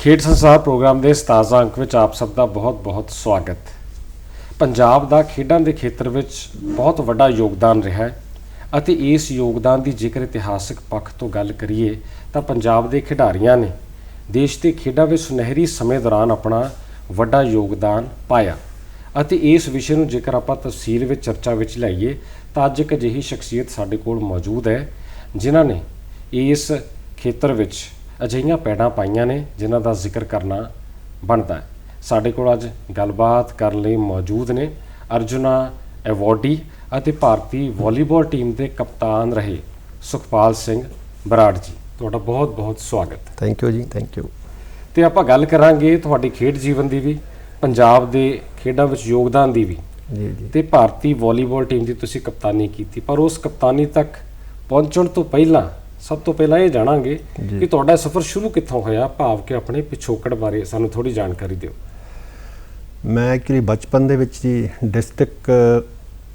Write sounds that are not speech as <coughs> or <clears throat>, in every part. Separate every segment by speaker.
Speaker 1: ਖੇਡ ਸੰਸਾਰ ਪ੍ਰੋਗਰਾਮ ਦੇ 17 ਅੰਕ ਵਿੱਚ ਆਪ ਸਭ ਦਾ ਬਹੁਤ-ਬਹੁਤ ਸਵਾਗਤ। ਪੰਜਾਬ ਦਾ ਖੇਡਾਂ ਦੇ ਖੇਤਰ ਵਿੱਚ ਬਹੁਤ ਵੱਡਾ ਯੋਗਦਾਨ ਰਿਹਾ ਹੈ ਅਤੇ ਇਸ ਯੋਗਦਾਨ ਦੀ ਜੇਕਰ ਇਤਿਹਾਸਕ ਪੱਖ ਤੋਂ ਗੱਲ ਕਰੀਏ ਤਾਂ ਪੰਜਾਬ ਦੇ ਖਿਡਾਰੀਆਂ ਨੇ ਦੇਸ਼ ਦੇ ਖੇਡਾਂ ਵਿੱਚ ਸੁਨਹਿਰੀ ਸਮੇਂ ਦੌਰਾਨ ਆਪਣਾ ਵੱਡਾ ਯੋਗਦਾਨ ਪਾਇਆ ਅਤੇ ਇਸ ਵਿਸ਼ੇ ਨੂੰ ਜੇਕਰ ਆਪਾਂ ਤਫਸੀਲ ਵਿੱਚ ਚਰਚਾ ਵਿੱਚ ਲਿਆਈਏ ਤਾਂ ਅੱਜ ਇੱਕ ਅਜਿਹੀ ਸ਼ਖਸੀਅਤ ਸਾਡੇ ਕੋਲ ਮੌਜੂਦ ਹੈ ਜਿਨ੍ਹਾਂ ਨੇ ਇਸ ਖੇਤਰ ਵਿੱਚ ਅਜਿਹੀਆਂ ਪੈੜਾਂ ਪਾਈਆਂ ਨੇ ਜਿਨ੍ਹਾਂ ਦਾ ਜ਼ਿਕਰ ਕਰਨਾ ਬਣਦਾ ਹੈ। ਸਾਡੇ ਕੋਲ ਅੱਜ ਗੱਲਬਾਤ ਕਰਨ ਲਈ ਮੌਜੂਦ ਨੇ ਅਰਜੁਨਾ ਐਵਾਰਡੀ ਅਤੇ ਭਾਰਤੀ ਵਾਲੀਬਾਲ ਟੀਮ ਦੇ ਕਪਤਾਨ ਰਹੇ ਸੁਖਪਾਲ ਸਿੰਘ ਬਰਾੜ ਜੀ। ਤੁਹਾਡਾ ਬਹੁਤ-ਬਹੁਤ ਸਵਾਗਤ।
Speaker 2: ਥੈਂਕ ਯੂ ਜੀ ਥੈਂਕ ਯੂ
Speaker 1: ਤੇ ਆਪਾਂ ਗੱਲ ਕਰਾਂਗੇ ਤੁਹਾਡੀ ਖੇਡ ਜੀਵਨ ਦੀ ਵੀ ਪੰਜਾਬ ਦੇ ਖੇਡਾਂ ਵਿੱਚ ਯੋਗਦਾਨ ਦੀ ਵੀ।
Speaker 2: ਜੀ ਜੀ।
Speaker 1: ਤੇ ਭਾਰਤੀ ਵਾਲੀਬਾਲ ਟੀਮ ਦੀ ਤੁਸੀਂ ਕਪਤਾਨੀ ਕੀਤੀ ਪਰ ਉਸ ਕਪਤਾਨੀ ਤੱਕ ਪਹੁੰਚਣ ਤੋਂ ਪਹਿਲਾਂ ਸਭ ਤੋਂ ਪਹਿਲਾਂ ਇਹ ਜਾਣਾਂਗੇ। ਕਿ ਤੁਹਾਡਾ ਸਫ਼ਰ ਸ਼ੁਰੂ ਕਿੱਥੋਂ ਹੋਇਆ? ਭਾਵ ਕਿ ਆਪਣੇ ਪਿਛੋਕੜ ਬਾਰੇ ਸਾਨੂੰ ਥੋੜੀ ਜਾਣਕਾਰੀ ਦਿਓ।
Speaker 2: ਮੈਂ ਐਕਚੁਅਲੀ ਬਚਪਨ ਦੇ ਵਿੱਚ ਜੀ ਡਿਸਟ੍ਰਿਕਟ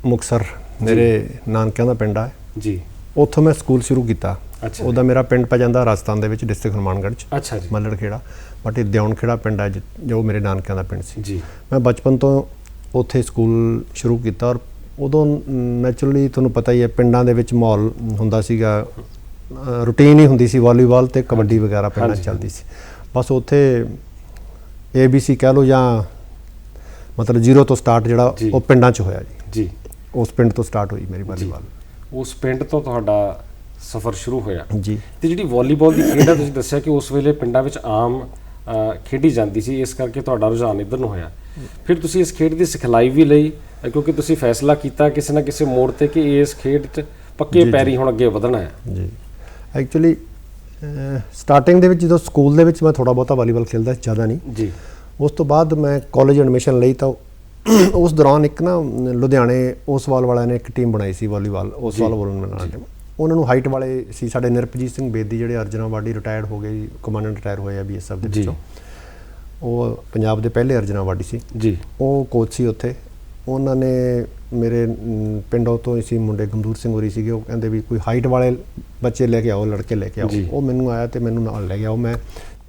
Speaker 2: ਮੁਕਸਰ ਮੇਰੇ ਨਾਨਕਿਆਂ ਦਾ ਪਿੰਡ ਆ।
Speaker 1: ਜੀ।
Speaker 2: ਉੱਥੋਂ ਮੈਂ ਸਕੂਲ ਸ਼ੁਰੂ ਕੀਤਾ। ਉਹਦਾ ਮੇਰਾ ਪਿੰਡ ਪੈ ਜਾਂਦਾ ਰਾਜਸਥਾਨ ਦੇ ਵਿੱਚ ਡਿਸਟ੍ਰਿਕਟ ਹਨੂਮਾਨਗੜ੍ਹ ਚ।
Speaker 1: ਅੱਛਾ ਜੀ।
Speaker 2: ਮੱਲੜ ਖੇੜਾ ਬਟ ਇਹ ਦਿਉਣ ਖੇੜਾ ਪਿੰਡ ਹੈ ਜਿ- ਜੋ ਮੇਰੇ ਨਾਨਕਿਆਂ ਦਾ ਪਿੰਡ ਸੀ।
Speaker 1: ਜੀ।
Speaker 2: ਮੈਂ ਬਚਪਨ ਤੋਂ ਉੱਥੇ ਸਕੂਲ ਸ਼ੁਰੂ ਕੀਤਾ ਔਰ ਉਦੋਂ ਨੈਚੁਰਲੀ ਤੁਹਾਨੂੰ ਪਤਾ ਹੀ ਹੈ ਪਿੰਡਾਂ ਦੇ ਵਿੱਚ ਮਾਹੌਲ ਹੁੰਦਾ ਸੀਗਾ। ਰੂਟੀਨ ਹੀ ਹੁੰਦੀ ਸੀ ਵਾਲੀਬਾਲ ਤੇ ਕਬੱਡੀ ਵਗੈਰਾ
Speaker 1: ਹਾਂਜੀ,
Speaker 2: ਚੱਲਦੀ ਸੀ। ਬਸ ਉੱਥੇ ABC ਕਹਿ ਲਓ ਜਾਂ ਮਤਲਬ ਜ਼ੀਰੋ ਤੋਂ ਸਟਾਰਟ ਜਿਹੜਾ। ਉਹ ਪਿੰਡਾਂ 'ਚ ਹੋਇਆ ਜੀ।
Speaker 1: ਜੀ।
Speaker 2: ਉਸ ਪਿੰਡ ਤੋਂ ਸਟਾਰਟ ਹੋਈ ਮੇਰੀ ਵਾਲੀਬਾਲ।
Speaker 1: ਉਸ ਪਿੰਡ ਤੋਂ ਤੁਹਾਡਾ ਸਫ਼ਰ ਸ਼ੁਰੂ ਹੋਇਆ।
Speaker 2: ਜੀ।
Speaker 1: ਤੇ ਜਿਹੜੀ ਵਾਲੀਬਾਲ ਦੀ ਖੇਡ ਹੈ ਤੁਸੀਂ ਦੱਸਿਆ ਕਿ ਉਸ ਵੇਲੇ ਪਿੰਡਾਂ ਵਿੱਚ ਆਮ ਖੇਡੀ ਜਾਂਦੀ ਸੀ ਇਸ ਕਰਕੇ ਤੁਹਾਡਾ ਰੁਝਾਨ ਇੱਧਰ ਨੂੰ ਹੋਇਆ। ਫਿਰ ਤੁਸੀਂ ਇਸ ਖੇਡ ਦੀ ਸਿਖਲਾਈ ਵੀ ਲਈ ਕਿਉਂਕਿ ਤੁਸੀਂ ਫੈਸਲਾ ਕੀਤਾ ਕਿਸੇ ਨਾ ਕਿਸੇ ਮੋੜ ਤੇ ਕਿ ਇਸ ਖੇਡ 'ਚ ਪੱਕੇ ਪੈਰੀ ਹੁਣ ਅੱਗੇ ਵਧਣਾ ਹੈ।
Speaker 2: ਜੀ। ਐਕਚੁਅਲੀ ਸਟਾਰਟਿੰਗ ਦੇ ਵਿੱਚ ਜਦੋਂ ਸਕੂਲ ਦੇ ਵਿੱਚ ਮੈਂ ਥੋੜਾ ਬਹੁਤਾ ਵਾਲੀਬਾਲ ਖੇਲਦਾ ਜ਼ਿਆਦਾ ਨਹੀਂ।
Speaker 1: ਜੀ।
Speaker 2: ਉਸ ਤੋਂ ਬਾਅਦ ਮੈਂ ਕਾਲਜ ਐਡਮਿਸ਼ਨ ਲਈ ਤਾਂ <clears throat> ਉਸ ਦੌਰਾਨ ਇੱਕ ਨਾ ਲੁਧਿਆਣੇ ਓਸਵਾਲ ਵਾਲਿਆਂ ਨੇ ਇੱਕ ਟੀਮ ਬਣਾਈ ਸੀ ਵਾਲੀਬਾਲ ਓਸਵਾਲ ਬੋਲਣ ਨਾਲ ਟੀਮ ਉਹਨਾਂ ਨੂੰ ਹਾਈਟ ਵਾਲੇ ਸੀ ਸਾਡੇ ਨਿਰਪਜੀਤ ਸਿੰਘ ਬੇਦੀ ਜਿਹੜੇ ਅਰਜਨਾ ਵਾਡੀ ਰਿਟਾਇਰਡ ਹੋ ਗਏ ਕਮਾਂਡੈਂਟ ਰਿਟਾਇਰ ਹੋਏ ਆ ਬੀਐਸਐਫ ਦੇ। ਵਿੱਚੋਂ। ਉਹ ਪੰਜਾਬ ਦੇ ਪਹਿਲੇ ਅਰਜਨਾ ਵਾਡੀ ਸੀ।
Speaker 1: ਜੀ।
Speaker 2: ਉਹ ਕੋਚ ਸੀ ਉੱਥੇ। ਉਹਨਾਂ ਨੇ ਮੇਰੇ ਪਿੰਡੋਂ ਤੋਂ ਹੀ ਸੀ ਮੁੰਡੇ ਗੰਦੂਰ ਸਿੰਘ ਹੋਰੀ ਸੀਗੇ ਉਹ ਕਹਿੰਦੇ ਵੀ ਕੋਈ ਹਾਈਟ ਵਾਲੇ ਬੱਚੇ ਲੈ ਕੇ ਆਓ ਲੜਕੇ ਲੈ ਕੇ ਆਓ। ਉਹ ਮੈਨੂੰ ਆਇਆ ਤੇ ਮੈਨੂੰ ਨਾਲ ਲੈ ਗਿਆ। ਉਹ ਮੈਂ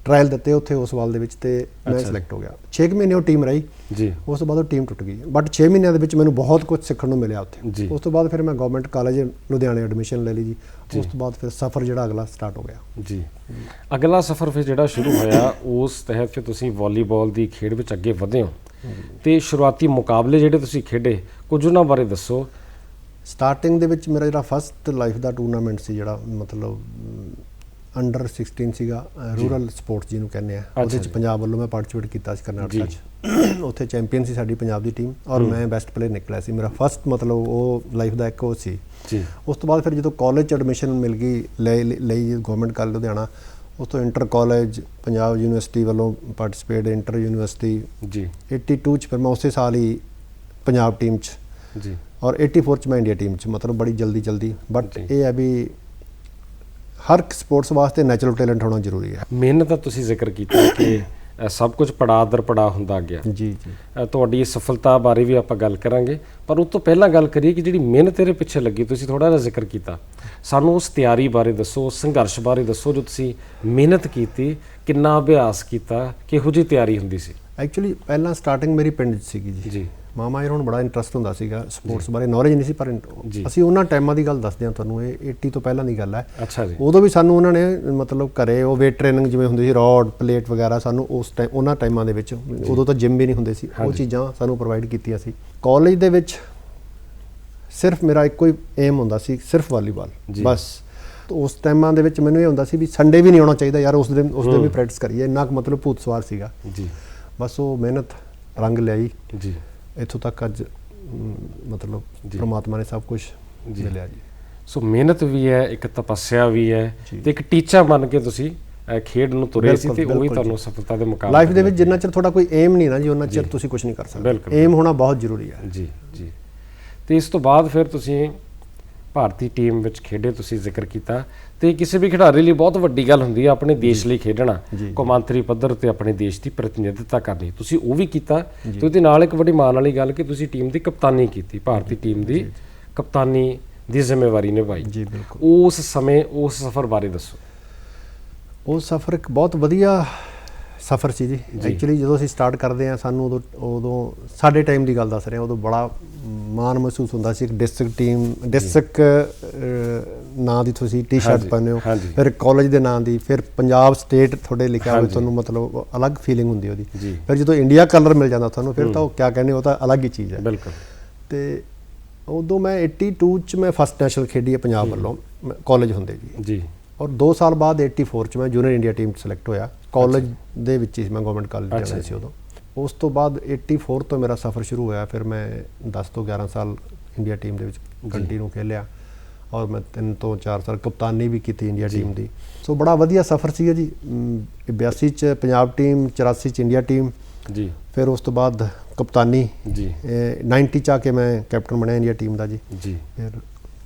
Speaker 2: ਟ੍ਰਾਇਲ ਦਿੱਤੇ ਉੱਥੇ ਉਸ ਵਾਲ ਦੇ ਵਿੱਚ ਤੇ ਮੈਂ। ਸਿਲੈਕਟ ਹੋ ਗਿਆ। 6 ਮਹੀਨੇ ਉਹ ਟੀਮ ਰਹੀ।
Speaker 1: ਜੀ।
Speaker 2: ਉਸ ਤੋਂ ਬਾਅਦ ਉਹ ਟੀਮ ਟੁੱਟ ਗਈ। ਬਟ 6 ਮਹੀਨਿਆਂ ਦੇ ਵਿੱਚ ਮੈਨੂੰ ਬਹੁਤ ਕੁਝ ਸਿੱਖਣ ਨੂੰ ਮਿਲਿਆ ਉੱਥੇ। ਉਸ ਤੋਂ ਬਾਅਦ ਫਿਰ ਮੈਂ ਗਵਰਨਮੈਂਟ ਕਾਲਜ ਲੁਧਿਆਣੇ ਐਡਮਿਸ਼ਨ ਲੈ ਲਈ ਜੀ। ਉਸ ਤੋਂ ਬਾਅਦ ਫਿਰ ਸਫ਼ਰ ਜਿਹੜਾ ਅਗਲਾ ਸਟਾਰਟ ਹੋ ਗਿਆ।
Speaker 1: ਜੀ। ਅਗਲਾ ਸਫ਼ਰ ਫਿਰ ਜਿਹੜਾ ਸ਼ੁਰੂ ਹੋਇਆ ਉਸ ਤਹਿਤ ਕਿ ਤੁਸੀਂ ਵਾਲੀਬਾਲ ਦੀ ਖੇਡ ਵਿੱਚ ਅੱਗੇ ਵਧੇ ਹੋ। ਤੇ ਸ਼ੁਰੂਆਤੀ ਮੁਕਾਬਲੇ ਜਿਹੜੇ ਤੁਸੀਂ ਖੇਡੇ ਕੁਝ ਉਹਨਾਂ ਬਾਰੇ ਦੱਸੋ।
Speaker 2: ਸਟਾਰਟਿੰਗ ਦੇ ਵਿੱਚ ਮੇਰਾ ਜਿਹੜਾ ਫਸਟ ਲਾਈਫ ਦਾ ਟੂਰਨਾਮੈਂਟ ਸੀ ਜਿਹੜਾ ਮਤਲਬ ਅੰਡਰ 16 ਸੀਗਾ ਰੂਰਲ ਸਪੋਰਟਸ ਜਿਹਨੂੰ ਕਹਿੰਦੇ ਆ। ਉਹਦੇ ਚ। ਪੰਜਾਬ ਵੱਲੋਂ ਮੈਂ ਪਾਰਟਿਸਿਪੇਟ ਕੀਤਾ ਸੀ ਕਰਨਾਟਕਾ। ਚ। <clears throat> ਉੱਥੇ ਚੈਂਪੀਅਨ ਸੀ ਸਾਡੀ ਪੰਜਾਬ ਦੀ ਟੀਮ ਔਰ ਮੈਂ ਬੈਸਟ ਪਲੇਅਰ ਨਿਕਲਿਆ ਸੀ। ਮੇਰਾ ਫਸਟ ਮਤਲਬ ਉਹ ਲਾਈਫ ਦਾ ਇੱਕ ਉਹ ਸੀ।
Speaker 1: ਜੀ।
Speaker 2: ਉਸ ਤੋਂ ਬਾਅਦ ਫਿਰ ਜਦੋਂ ਕਾਲਜ ਚ ਐਡਮਿਸ਼ਨ ਮਿਲ ਗਈ ਲਈ ਲਈ ਗਵਰਨਮੈਂਟ ਕਾਲਜ ਲੁਧਿਆਣਾ ਉਸ ਤੋਂ ਇੰਟਰ ਕਾਲਜ ਪੰਜਾਬ ਯੂਨੀਵਰਸਿਟੀ ਵੱਲੋਂ ਪਾਰਟਿਸਿਪੇਟ ਇੰਟਰ ਯੂਨੀਵਰਸਿਟੀ
Speaker 1: ਜੀ।
Speaker 2: 82 ਚ ਫਿਰ ਮੈਂ ਉਸੇ ਸਾਲ ਹੀ ਪੰਜਾਬ ਟੀਮ ਚ
Speaker 1: ਜੀ।
Speaker 2: ਔਰ 84 ਚ ਮੈਂ ਇੰਡੀਆ ਟੀਮ ਚ ਮਤਲਬ ਬੜੀ ਜਲਦੀ ਜਲਦੀ। ਬਟ। ਇਹ ਹੈ ਵੀ ਹਰ ਸਪੋਰਟਸ ਵਾਸਤੇ ਨੈਚੁਰਲ ਟੈਲੈਂਟ ਹੋਣਾ ਜ਼ਰੂਰੀ ਹੈ।
Speaker 1: ਮਿਹਨਤ ਦਾ ਤੁਸੀਂ ਜ਼ਿਕਰ ਕੀਤਾ ਕਿ ਸਭ ਕੁਝ ਪੜਾਅ ਦਰ ਪੜਾਅ ਹੁੰਦਾ ਗਿਆ।
Speaker 2: ਜੀ ਜੀ।
Speaker 1: ਤੁਹਾਡੀ ਸਫਲਤਾ ਬਾਰੇ ਵੀ ਆਪਾਂ ਗੱਲ ਕਰਾਂਗੇ। ਪਰ ਉਸ ਤੋਂ ਪਹਿਲਾਂ ਗੱਲ ਕਰੀਏ ਕਿ ਜਿਹੜੀ ਮਿਹਨਤ ਤੇਰੇ ਪਿੱਛੇ ਲੱਗੀ ਤੁਸੀਂ ਥੋੜਾ ਜਿਹਾ ਜ਼ਿਕਰ ਕੀਤਾ। ਸਾਨੂੰ ਉਸ ਤਿਆਰੀ ਬਾਰੇ ਦੱਸੋ ਉਸ ਸੰਘਰਸ਼ ਬਾਰੇ ਦੱਸੋ ਜੋ ਤੁਸੀਂ ਮਿਹਨਤ ਕੀਤੀ ਕਿੰਨਾ ਅਭਿਆਸ ਕੀਤਾ ਕਿਹੋ ਜਿਹੀ ਤਿਆਰੀ ਹੁੰਦੀ ਸੀ?
Speaker 2: ਐਕਚੁਅਲੀ ਪਹਿਲਾਂ ਸਟਾਰਟਿੰਗ ਮੇਰੀ ਪਿੰਡ 'ਚ ਸੀਗੀ ਜੀ।
Speaker 1: ਜੀ।
Speaker 2: ਮਾਮਾ ਜੀ ਨੂੰ ਬੜਾ ਇੰਟਰਸਟ ਹੁੰਦਾ ਸੀਗਾ ਸਪੋਰਟਸ ਬਾਰੇ ਨੌਲੇਜ ਨਹੀਂ ਸੀ ਪਰ। ਅਸੀਂ ਉਹਨਾਂ ਟਾਈਮਾਂ ਦੀ ਗੱਲ ਦੱਸਦੇ ਹਾਂ ਤੁਹਾਨੂੰ ਇਹ 80 ਤੋਂ ਪਹਿਲਾਂ ਦੀ ਗੱਲ ਹੈ।
Speaker 1: ਅੱਛਾ ਜੀ।
Speaker 2: ਉਦੋਂ ਵੀ ਸਾਨੂੰ ਉਹਨਾਂ ਨੇ ਮਤਲਬ ਘਰੇ ਉਹ ਵੇਟ ਟ੍ਰੇਨਿੰਗ ਜਿਵੇਂ ਹੁੰਦੀ ਸੀ ਰੋਡ ਪਲੇਟ ਵਗੈਰਾ ਸਾਨੂੰ ਉਸ ਟਾਈਮ ਉਹਨਾਂ ਟਾਈਮਾਂ ਦੇ ਵਿੱਚ ਉਦੋਂ ਤਾਂ ਜਿਮ ਵੀ ਨਹੀਂ ਹੁੰਦੇ ਸੀ ਉਹ। ਚੀਜ਼ਾਂ ਸਾਨੂੰ ਪ੍ਰੋਵਾਈਡ ਕੀਤੀਆਂ ਸੀ। ਕਾਲਜ ਦੇ ਵਿੱਚ ਸਿਰਫ ਮੇਰਾ ਇੱਕੋ ਹੀ ਏਮ ਹੁੰਦਾ ਸੀ ਸਿਰਫ ਵਾਲੀਬਾਲ। ਬਸ। ਉਸ ਟਾਈਮਾਂ ਦੇ ਵਿੱਚ ਮੈਨੂੰ ਇਹ ਹੁੰਦਾ ਸੀ ਵੀ ਸੰਡੇ ਵੀ ਨਹੀਂ ਆਉਣਾ ਚਾਹੀਦਾ ਯਾਰ ਉਸ ਦਿਨ ਉਸ ਦਿਨ ਵੀ ਪ੍ਰੈਕਟਿਸ ਕਰੀਏ ਇੰਨਾ ਕੁ ਮਤਲਬ ਭੂਤ ਸਵਾਰ ਸੀਗਾ।
Speaker 1: ਜੀ।
Speaker 2: ਬਸ ਉਹ ਮਿਹਨਤ ਰੰਗ ਲਿਆਈ।
Speaker 1: ਜੀ।
Speaker 2: ਇੱਥੋਂ ਤੱਕ ਅੱਜ ਮਤਲਬ। ਪ੍ਰਮਾਤਮਾ ਨੇ ਸਭ ਕੁਝ
Speaker 1: ਜੀ।
Speaker 2: ਮਿਲਿਆ ਜੀ।
Speaker 1: ਸੋ ਮਿਹਨਤ ਵੀ ਹੈ ਇੱਕ ਤਪੱਸਿਆ ਵੀ ਹੈ। ਤੇ ਇੱਕ ਟੀਚਾ ਮੰਨ ਕੇ ਤੁਸੀਂ ਖੇਡ ਨੂੰ ਤੁਰੇ ਸੀ ਤੇ ਉਹ
Speaker 2: ਬਿਲਕੁਲ
Speaker 1: ਤੁਹਾਨੂੰ ਸਫਲਤਾ ਦੇ ਮੁਕਾਬਲੇ
Speaker 2: ਲਾਈਫ ਦੇ ਵਿੱਚ ਜਿੰਨਾ ਚਿਰ ਤੁਹਾਡਾ ਕੋਈ ਏਮ ਨਹੀਂ ਨਾ ਜੀ ਉਹਨਾਂ ਚਿਰ ਤੁਸੀਂ ਕੁਝ ਨਹੀਂ ਕਰ। ਸਕਦੇ। ਏਮ ਹੋਣਾ ਬਹੁਤ ਜ਼ਰੂਰੀ ਹੈ।
Speaker 1: ਜੀ ਜੀ। ਤੇ ਇਸ ਤੋਂ ਬਾਅਦ ਫਿਰ ਤੁਸੀਂ ਭਾਰਤੀ ਟੀਮ ਵਿੱਚ ਖੇਡੇ ਤੁਸੀਂ ਜ਼ਿਕਰ ਕੀਤਾ ਤੇ ਕਿਸੇ ਵੀ ਖਿਡਾਰੀ ਲਈ ਬਹੁਤ ਵੱਡੀ ਗੱਲ ਹੁੰਦੀ ਹੈ ਆਪਣੇ ਦੇਸ਼ ਲਈ ਖੇਡਣਾ। ਕੌਮਾਂਤਰੀ ਪੱਧਰ ਤੇ ਆਪਣੇ ਦੇਸ਼ ਦੀ ਪ੍ਰਤੀਨਿਧਤਾ ਕਰਨੀ। ਤੁਸੀਂ ਉਹ ਵੀ ਕੀਤਾ ਤੇ ਉਹਦੇ ਨਾਲ ਇੱਕ ਵੱਡੀ ਮਾਣ ਵਾਲੀ ਗੱਲ ਕਿ ਤੁਸੀਂ ਟੀਮ ਦੀ ਕਪਤਾਨੀ ਕੀਤੀ ਭਾਰਤੀ ਟੀਮ ਦੀ ਕਪਤਾਨੀ ਦੀ ਜ਼ਿੰਮੇਵਾਰੀ ਨਿਭਾਈ।
Speaker 2: ਜੀ ਬਿਲਕੁਲ।
Speaker 1: ਉਸ ਸਮੇਂ ਉਸ ਸਫ਼ਰ ਬਾਰੇ ਦੱਸੋ।
Speaker 2: ਉਹ ਸਫ਼ਰ ਇੱਕ ਬਹੁਤ ਵਧੀਆ ਸਫ਼ਰ ਸੀ ਜੀ। ਐਕਚੁਅਲੀ ਜਦੋਂ ਅਸੀਂ ਸਟਾਰਟ ਕਰਦੇ ਆ ਸਾਨੂੰ ਉਦੋਂ ਉਦੋਂ ਸਾਡੇ ਟਾਈਮ ਦੀ ਗੱਲ ਦੱਸ ਰਿਹਾ ਉਦੋਂ ਬੜਾ ਮਾਣ ਮਹਿਸੂਸ ਹੁੰਦਾ ਸੀ। ਇੱਕ ਡਿਸਟ੍ਰਿਕਟ ਟੀਮ ਡਿਸਟ੍ਰਿਕਟ ਨਾਂ ਦੀ ਤੁਸੀਂ ਟੀ-ਸ਼ਰਟ ਪਾਉਂਦੇ ਹੋ। ਫਿਰ ਕਾਲਜ ਦੇ ਨਾਂ ਦੀ ਫਿਰ ਪੰਜਾਬ ਸਟੇਟ ਤੁਹਾਡੇ ਲਿਖਿਆ ਹੋਵੇ ਤੁਹਾਨੂੰ ਮਤਲਬ ਅਲੱਗ ਫੀਲਿੰਗ ਹੁੰਦੀ ਉਹਦੀ। ਫਿਰ ਜਦੋਂ ਇੰਡੀਆ ਕਲਰ ਮਿਲ ਜਾਂਦਾ ਤੁਹਾਨੂੰ ਫਿਰ ਤਾਂ ਉਹ ਕਿਆ ਕਹਿੰਦੇ ਉਹ ਤਾਂ ਅਲੱਗ ਹੀ ਚੀਜ਼ ਹੈ।
Speaker 1: ਬਿਲਕੁਲ।
Speaker 2: ਤੇ ਉਦੋਂ ਮੈਂ 82 ਚ ਮੈਂ ਫਸਟ ਨੈਸ਼ਨਲ ਖੇਡੀ ਹੈ ਪੰਜਾਬ ਵੱਲੋਂ। ਕਾਲਜ ਹੁੰਦੇ ਜੀ।
Speaker 1: ਜੀ।
Speaker 2: ਔਰ 2 ਸਾਲ ਬਾਅਦ 84 ਚ ਮੈਂ ਜੂਨੀਅਰ ਇੰਡੀਆ ਟੀਮ ਚ ਸਿਲੈਕਟ ਹੋਇਆ। ਕਾਲਜ ਦੇ ਵਿੱਚ ਹੀ ਮੈਂ ਗਵਰਨਮੈਂਟ ਕਾਲਜ ਜਾਣਾ। ਸੀ ਉਦੋਂ। ਉਸ ਤੋਂ ਬਾਅਦ 84 ਤੋਂ ਮੇਰਾ ਸਫ਼ਰ ਸ਼ੁਰੂ ਹੋਇਆ। ਫਿਰ ਮੈਂ 10 ਤੋਂ 11 ਸਾਲ ਇੰਡੀਆ ਟੀਮ ਦੇ ਵਿੱਚ ਕੰਟੀਨਿਊ ਖੇਲਿਆ ਔਰ ਮੈਂ 3 ਤੋਂ 4 ਸਾਲ ਕਪਤਾਨੀ ਵੀ ਕੀਤੀ ਇੰਡੀਆ ਟੀਮ ਦੀ। ਸੋ ਬੜਾ ਵਧੀਆ ਸਫ਼ਰ ਸੀਗਾ ਜੀ। ਅਮ, 82 ਚ ਪੰਜਾਬ ਟੀਮ 84 ਚ ਇੰਡੀਆ ਟੀਮ
Speaker 1: ਜੀ।
Speaker 2: ਫਿਰ ਉਸ ਤੋਂ ਬਾਅਦ ਕਪਤਾਨੀ।
Speaker 1: ਜੀ।
Speaker 2: ਇਹ 90 ਚ ਆ ਕੇ ਮੈਂ ਕੈਪਟਨ ਬਣਿਆ ਇੰਡੀਆ ਟੀਮ ਦਾ ਜੀ।
Speaker 1: ਜੀ।
Speaker 2: ਫਿਰ